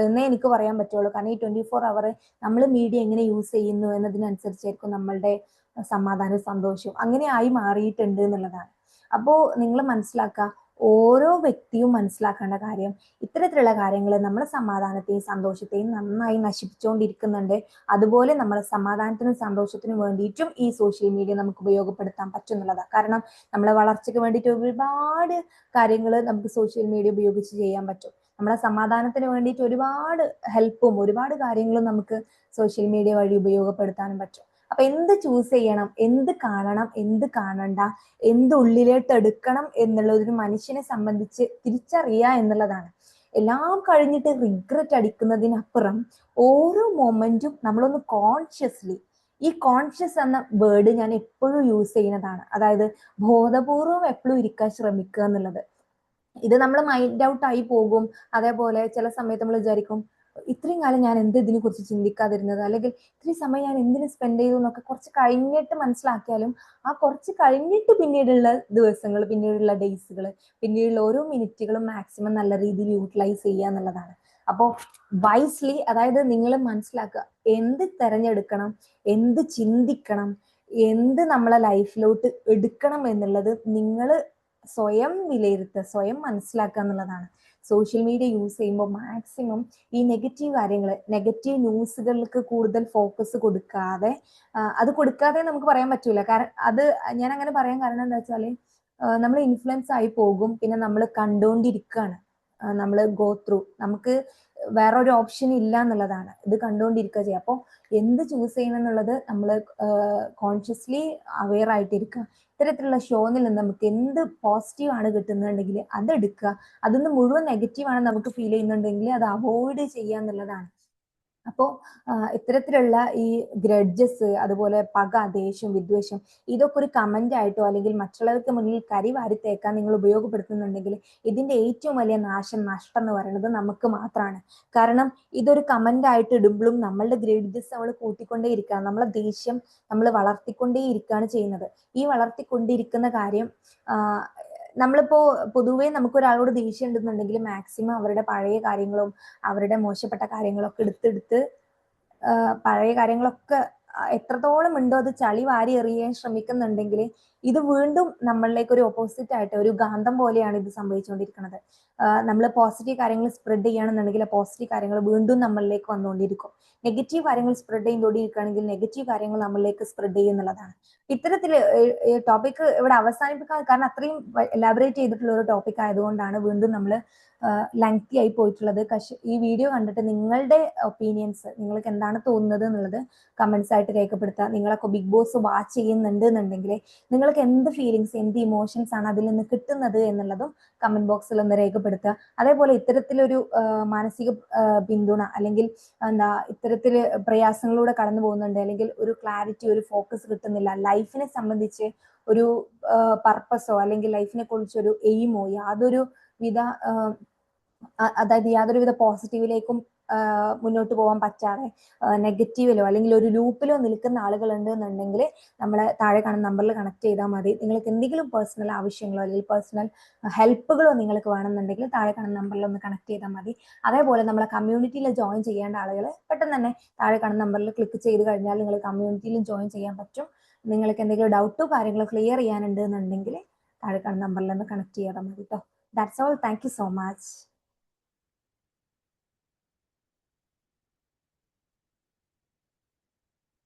എന്നേ എനിക്ക് പറയാൻ പറ്റുള്ളൂ. കാരണം ഈ ട്വന്റി ഫോർ അവർ നമ്മൾ മീഡിയ എങ്ങനെ യൂസ് ചെയ്യുന്നു എന്നതിനനുസരിച്ചായിരിക്കും നമ്മളുടെ സമാധാനവും സന്തോഷവും അങ്ങനെ ആയി മാറിയിട്ടുണ്ട് എന്നുള്ളതാണ്. അപ്പോൾ നിങ്ങൾ മനസ്സിലാക്കുക ഓരോ വ്യക്തിയും മനസ്സിലാക്കേണ്ട കാര്യം ഇത്തരത്തിലുള്ള കാര്യങ്ങൾ നമ്മുടെ സമാധാനത്തെയും സന്തോഷത്തെയും നന്നായി നശിപ്പിച്ചുകൊണ്ടിരിക്കുന്നുണ്ട് അതുപോലെ നമ്മുടെ സമാധാനത്തിനും സന്തോഷത്തിനും വേണ്ടിയിട്ടും ഈ സോഷ്യൽ മീഡിയ നമുക്ക് ഉപയോഗപ്പെടുത്താൻ പറ്റുന്നുള്ളതാണ് കാരണം നമ്മളെ വളർച്ചയ്ക്ക് വേണ്ടിയിട്ട് ഒരുപാട് കാര്യങ്ങൾ നമുക്ക് സോഷ്യൽ മീഡിയ ഉപയോഗിച്ച് ചെയ്യാൻ പറ്റും. നമ്മുടെ സമാധാനത്തിന് വേണ്ടിയിട്ട് ഒരുപാട് ഹെൽപ്പും ഒരുപാട് കാര്യങ്ങളും നമുക്ക് സോഷ്യൽ മീഡിയ വഴി ഉപയോഗപ്പെടുത്താനും പറ്റും. അപ്പൊ എന്ത് ചൂസ് ചെയ്യണം? എന്ത് കാണണം? എന്ത് കാണണ്ട? എന്ത് ഉള്ളിലോട്ട് എടുക്കണം എന്നുള്ളത് ഒരു മനുഷ്യനെ സംബന്ധിച്ച് തിരിച്ചറിയുക എന്നുള്ളതാണ്. എല്ലാം കഴിഞ്ഞിട്ട് റിഗ്രറ്റ് അടിക്കുന്നതിനപ്പുറം ഓരോ മൊമെന്റും നമ്മളൊന്ന് കോൺഷ്യസ്ലി ഈ കോൺഷ്യസ് എന്ന വേർഡ് ഞാൻ എപ്പോഴും യൂസ് ചെയ്യുന്നതാണ്. അതായത് ബോധപൂർവം എപ്പോഴും ഇരിക്കാൻ ശ്രമിക്കുക എന്നുള്ളത്. ഇത് നമ്മൾ മൈൻഡ് ഔട്ട് ആയി പോകും. അതേപോലെ ചില സമയത്ത് നമ്മൾ വിചാരിക്കും ഇത്രയും കാലം ഞാൻ എന്ത് ഇതിനെ കുറിച്ച് ചിന്തിക്കാതിരുന്നത്? അല്ലെങ്കിൽ ഇത്രയും സമയം ഞാൻ എന്തിനു സ്പെൻഡ് ചെയ്തു എന്നൊക്കെ കുറച്ച് കഴിഞ്ഞിട്ട് മനസ്സിലാക്കിയാലും ആ കുറച്ച് കഴിഞ്ഞിട്ട് പിന്നീടുള്ള ദിവസങ്ങൾ പിന്നീടുള്ള ഡേയ്സുകൾ പിന്നീടുള്ള ഓരോ മിനിറ്റുകളും മാക്സിമം നല്ല രീതിയിൽ യൂട്ടിലൈസ് ചെയ്യുക എന്നുള്ളതാണ്. അപ്പോൾ വൈസ്ലി അതായത് നിങ്ങൾ മനസ്സിലാക്കുക എന്ത് തിരഞ്ഞെടുക്കണം എന്ത് ചിന്തിക്കണം എന്ത് നമ്മളെ ലൈഫിലോട്ട് എടുക്കണം എന്നുള്ളത് നിങ്ങൾ സ്വയം വിലയിരുത്തുക സ്വയം മനസ്സിലാക്കുക എന്നുള്ളതാണ്. സോഷ്യൽ മീഡിയ യൂസ് ചെയ്യുമ്പോൾ മാക്സിമം ഈ നെഗറ്റീവ് കാര്യങ്ങൾ നെഗറ്റീവ് ന്യൂസുകൾക്ക് കൂടുതൽ ഫോക്കസ് കൊടുക്കാതെ അത് കൊടുക്കാതെ നമുക്ക് പറയാൻ പറ്റൂല. കാരണം അത് ഞാൻ അങ്ങനെ പറയാൻ കാരണം എന്താ വെച്ചാൽ നമ്മൾ ഇൻഫ്ലുവൻസ് ആയി പോകും. പിന്നെ നമ്മൾ കണ്ടുകൊണ്ടിരിക്കുകയാണ് നമ്മൾ ഗോ ത്രൂ നമുക്ക് വേറെ ഒരു ഓപ്ഷൻ ഇല്ല എന്നുള്ളതാണ് ഇത് കണ്ടുകൊണ്ടിരിക്കുക ചെയ്യുക അപ്പോൾ എന്ത് ചൂസ് ചെയ്യണം എന്നുള്ളത് നമ്മൾ കോൺഷ്യസ്ലി അവെയർ ആയിട്ടിരിക്കുക ഇത്തരത്തിലുള്ള ഷോയിൽ നിന്ന് നമുക്ക് എന്ത് പോസിറ്റീവ് ആണ് കിട്ടുന്നുണ്ടെങ്കിൽ അതെടുക്കുക അതൊന്ന് മുഴുവൻ നെഗറ്റീവ് ആണ് നമുക്ക് ഫീൽ ചെയ്യുന്നുണ്ടെങ്കിൽ അത് അവോയ്ഡ് ചെയ്യുക എന്നുള്ളതാണ് അപ്പോൾ ഇത്തരത്തിലുള്ള ഈ ഗ്രഡ്ജസ് അതുപോലെ പക ദേഷ്യം വിദ്വേഷം ഇതൊക്കെ ഒരു കമന്റ് ആയിട്ടോ അല്ലെങ്കിൽ മറ്റുള്ളവർക്ക് മുന്നിൽ കരി വാരി തേക്കാൻ നിങ്ങൾ ഉപയോഗപ്പെടുത്തുന്നുണ്ടെങ്കിൽ ഇതിന്റെ ഏറ്റവും വലിയ നാശം നഷ്ടം എന്ന് പറയുന്നത് നമുക്ക് മാത്രമാണ്. കാരണം ഇതൊരു കമന്റ് ആയിട്ട് ഇടുമ്പോഴും നമ്മളുടെ ഗ്രഡ്ജസ് നമ്മൾ കൂട്ടിക്കൊണ്ടേ ഇരിക്കുക നമ്മളെ ദേഷ്യം നമ്മൾ വളർത്തിക്കൊണ്ടേ ഇരിക്കുകയാണ് ചെയ്യുന്നത്. ഈ വളർത്തിക്കൊണ്ടിരിക്കുന്ന കാര്യം നമ്മളിപ്പോ പൊതുവേ നമുക്ക് ഒരാളോട് ദേഷ്യം ഉണ്ടെന്നുണ്ടെങ്കിൽ മാക്സിമം അവരുടെ പഴയ കാര്യങ്ങളും അവരുടെ മോശപ്പെട്ട കാര്യങ്ങളൊക്കെ എടുത്തെടുത്ത് പഴയ കാര്യങ്ങളൊക്കെ എത്രത്തോളം ഉണ്ടോ അത് ചളി വാരി എറിയാൻ ശ്രമിക്കുന്നുണ്ടെങ്കിൽ ഇത് വീണ്ടും നമ്മളിലേക്ക് ഒരു ഓപ്പോസിറ്റ് ആയിട്ട് ഒരു ഗാന്ധം പോലെയാണ് ഇത് സംഭവിച്ചുകൊണ്ടിരിക്കുന്നത്. നമ്മൾ പോസിറ്റീവ് കാര്യങ്ങൾ സ്പ്രെഡ് ചെയ്യുകയാണെന്നുണ്ടെങ്കിൽ പോസിറ്റീവ് കാര്യങ്ങൾ വീണ്ടും നമ്മളിലേക്ക് വന്നുകൊണ്ടിരിക്കും. നെഗറ്റീവ് കാര്യങ്ങൾ സ്പ്രെഡ് ചെയ്തുകൊണ്ടിരിക്കുകയാണെങ്കിൽ നെഗറ്റീവ് കാര്യങ്ങൾ നമ്മളിലേക്ക് സ്പ്രെഡ് ചെയ്യുന്നുള്ളതാണ് ഇത്തരത്തിൽ ടോപ്പിക് ഇവിടെ അവസാനിപ്പിക്കാൻ കാരണം അത്രയും എലാബറേറ്റ് ചെയ്തിട്ടുള്ള ഒരു ടോപ്പിക് ആയതുകൊണ്ടാണ് വീണ്ടും നമ്മൾ ലെങ്തി ആയി പോയിട്ടുള്ളത്. ഈ വീഡിയോ കണ്ടിട്ട് നിങ്ങളുടെ ഒപ്പീനിയൻസ് നിങ്ങൾക്ക് എന്താണ് തോന്നുന്നത് എന്നുള്ളത് കമൻസ് ആയിട്ട് രേഖപ്പെടുത്തുക. നിങ്ങളൊക്കെ ബിഗ് ബോസ് വാച്ച് ചെയ്യുന്നുണ്ട് എന്നുണ്ടെങ്കിൽ നിങ്ങൾക്ക് എന്ത് ഫീലിങ്സ് എന്ത് ഇമോഷൻസ് ആണ് അതിൽ നിന്ന് കിട്ടുന്നത് എന്നുള്ളതും കമന്റ് ബോക്സിൽ ഒന്ന് രേഖപ്പെടുത്തുക. അതേപോലെ ഇത്തരത്തിലൊരു മാനസിക പിന്തുണ അല്ലെങ്കിൽ എന്താ ഇത്തരത്തിൽ പ്രയാസങ്ങളിലൂടെ കടന്നു പോകുന്നുണ്ട് അല്ലെങ്കിൽ ഒരു ക്ലാരിറ്റി ഒരു ഫോക്കസ് കിട്ടുന്നില്ല. ലൈഫിനെ സംബന്ധിച്ച് ഒരു പർപ്പസോ അല്ലെങ്കിൽ ലൈഫിനെ കുറിച്ചൊരു എയിമോ യാതൊരു വിധ അതായത് യാതൊരുവിധ പോസിറ്റീവിലേക്കും മുന്നോട്ട് പോകാൻ പറ്റാതെ നെഗറ്റീവിലോ അല്ലെങ്കിൽ ഒരു ലൂപ്പിലോ നിൽക്കുന്ന ആളുകൾ ഉണ്ട് എന്നുണ്ടെങ്കിൽ നമ്മൾ താഴെ കാണുന്ന നമ്പറിൽ കണക്ട് ചെയ്താൽ മതി. നിങ്ങൾക്ക് എന്തെങ്കിലും പേഴ്സണൽ ആവശ്യങ്ങളോ അല്ലെങ്കിൽ പേഴ്സണൽ ഹെൽപ്പുകളോ നിങ്ങൾക്ക് വേണമെന്നുണ്ടെങ്കിൽ താഴെ കാണുന്ന നമ്പറിൽ ഒന്ന് കണക്ട് ചെയ്താൽ മതി. അതേപോലെ നമ്മളെ കമ്മ്യൂണിറ്റിയിൽ ജോയിൻ ചെയ്യേണ്ട ആളുകൾ പെട്ടെന്ന് തന്നെ താഴെ കാണുന്ന നമ്പറിൽ ക്ലിക്ക് ചെയ്ത് കഴിഞ്ഞാൽ നിങ്ങൾ കമ്മ്യൂണിറ്റിയിൽ ജോയിൻ ചെയ്യാൻ പറ്റും. നിങ്ങൾക്ക് എന്തെങ്കിലും ഡൗട്ടോ കാര്യങ്ങളോ ക്ലിയർ ചെയ്യാനുണ്ട് എന്നുണ്ടെങ്കിൽ താഴെ കാണുന്ന നമ്പറിൽ ഒന്ന് കണക്ട് ചെയ്താൽ മതി കേട്ടോ that's all thank you so much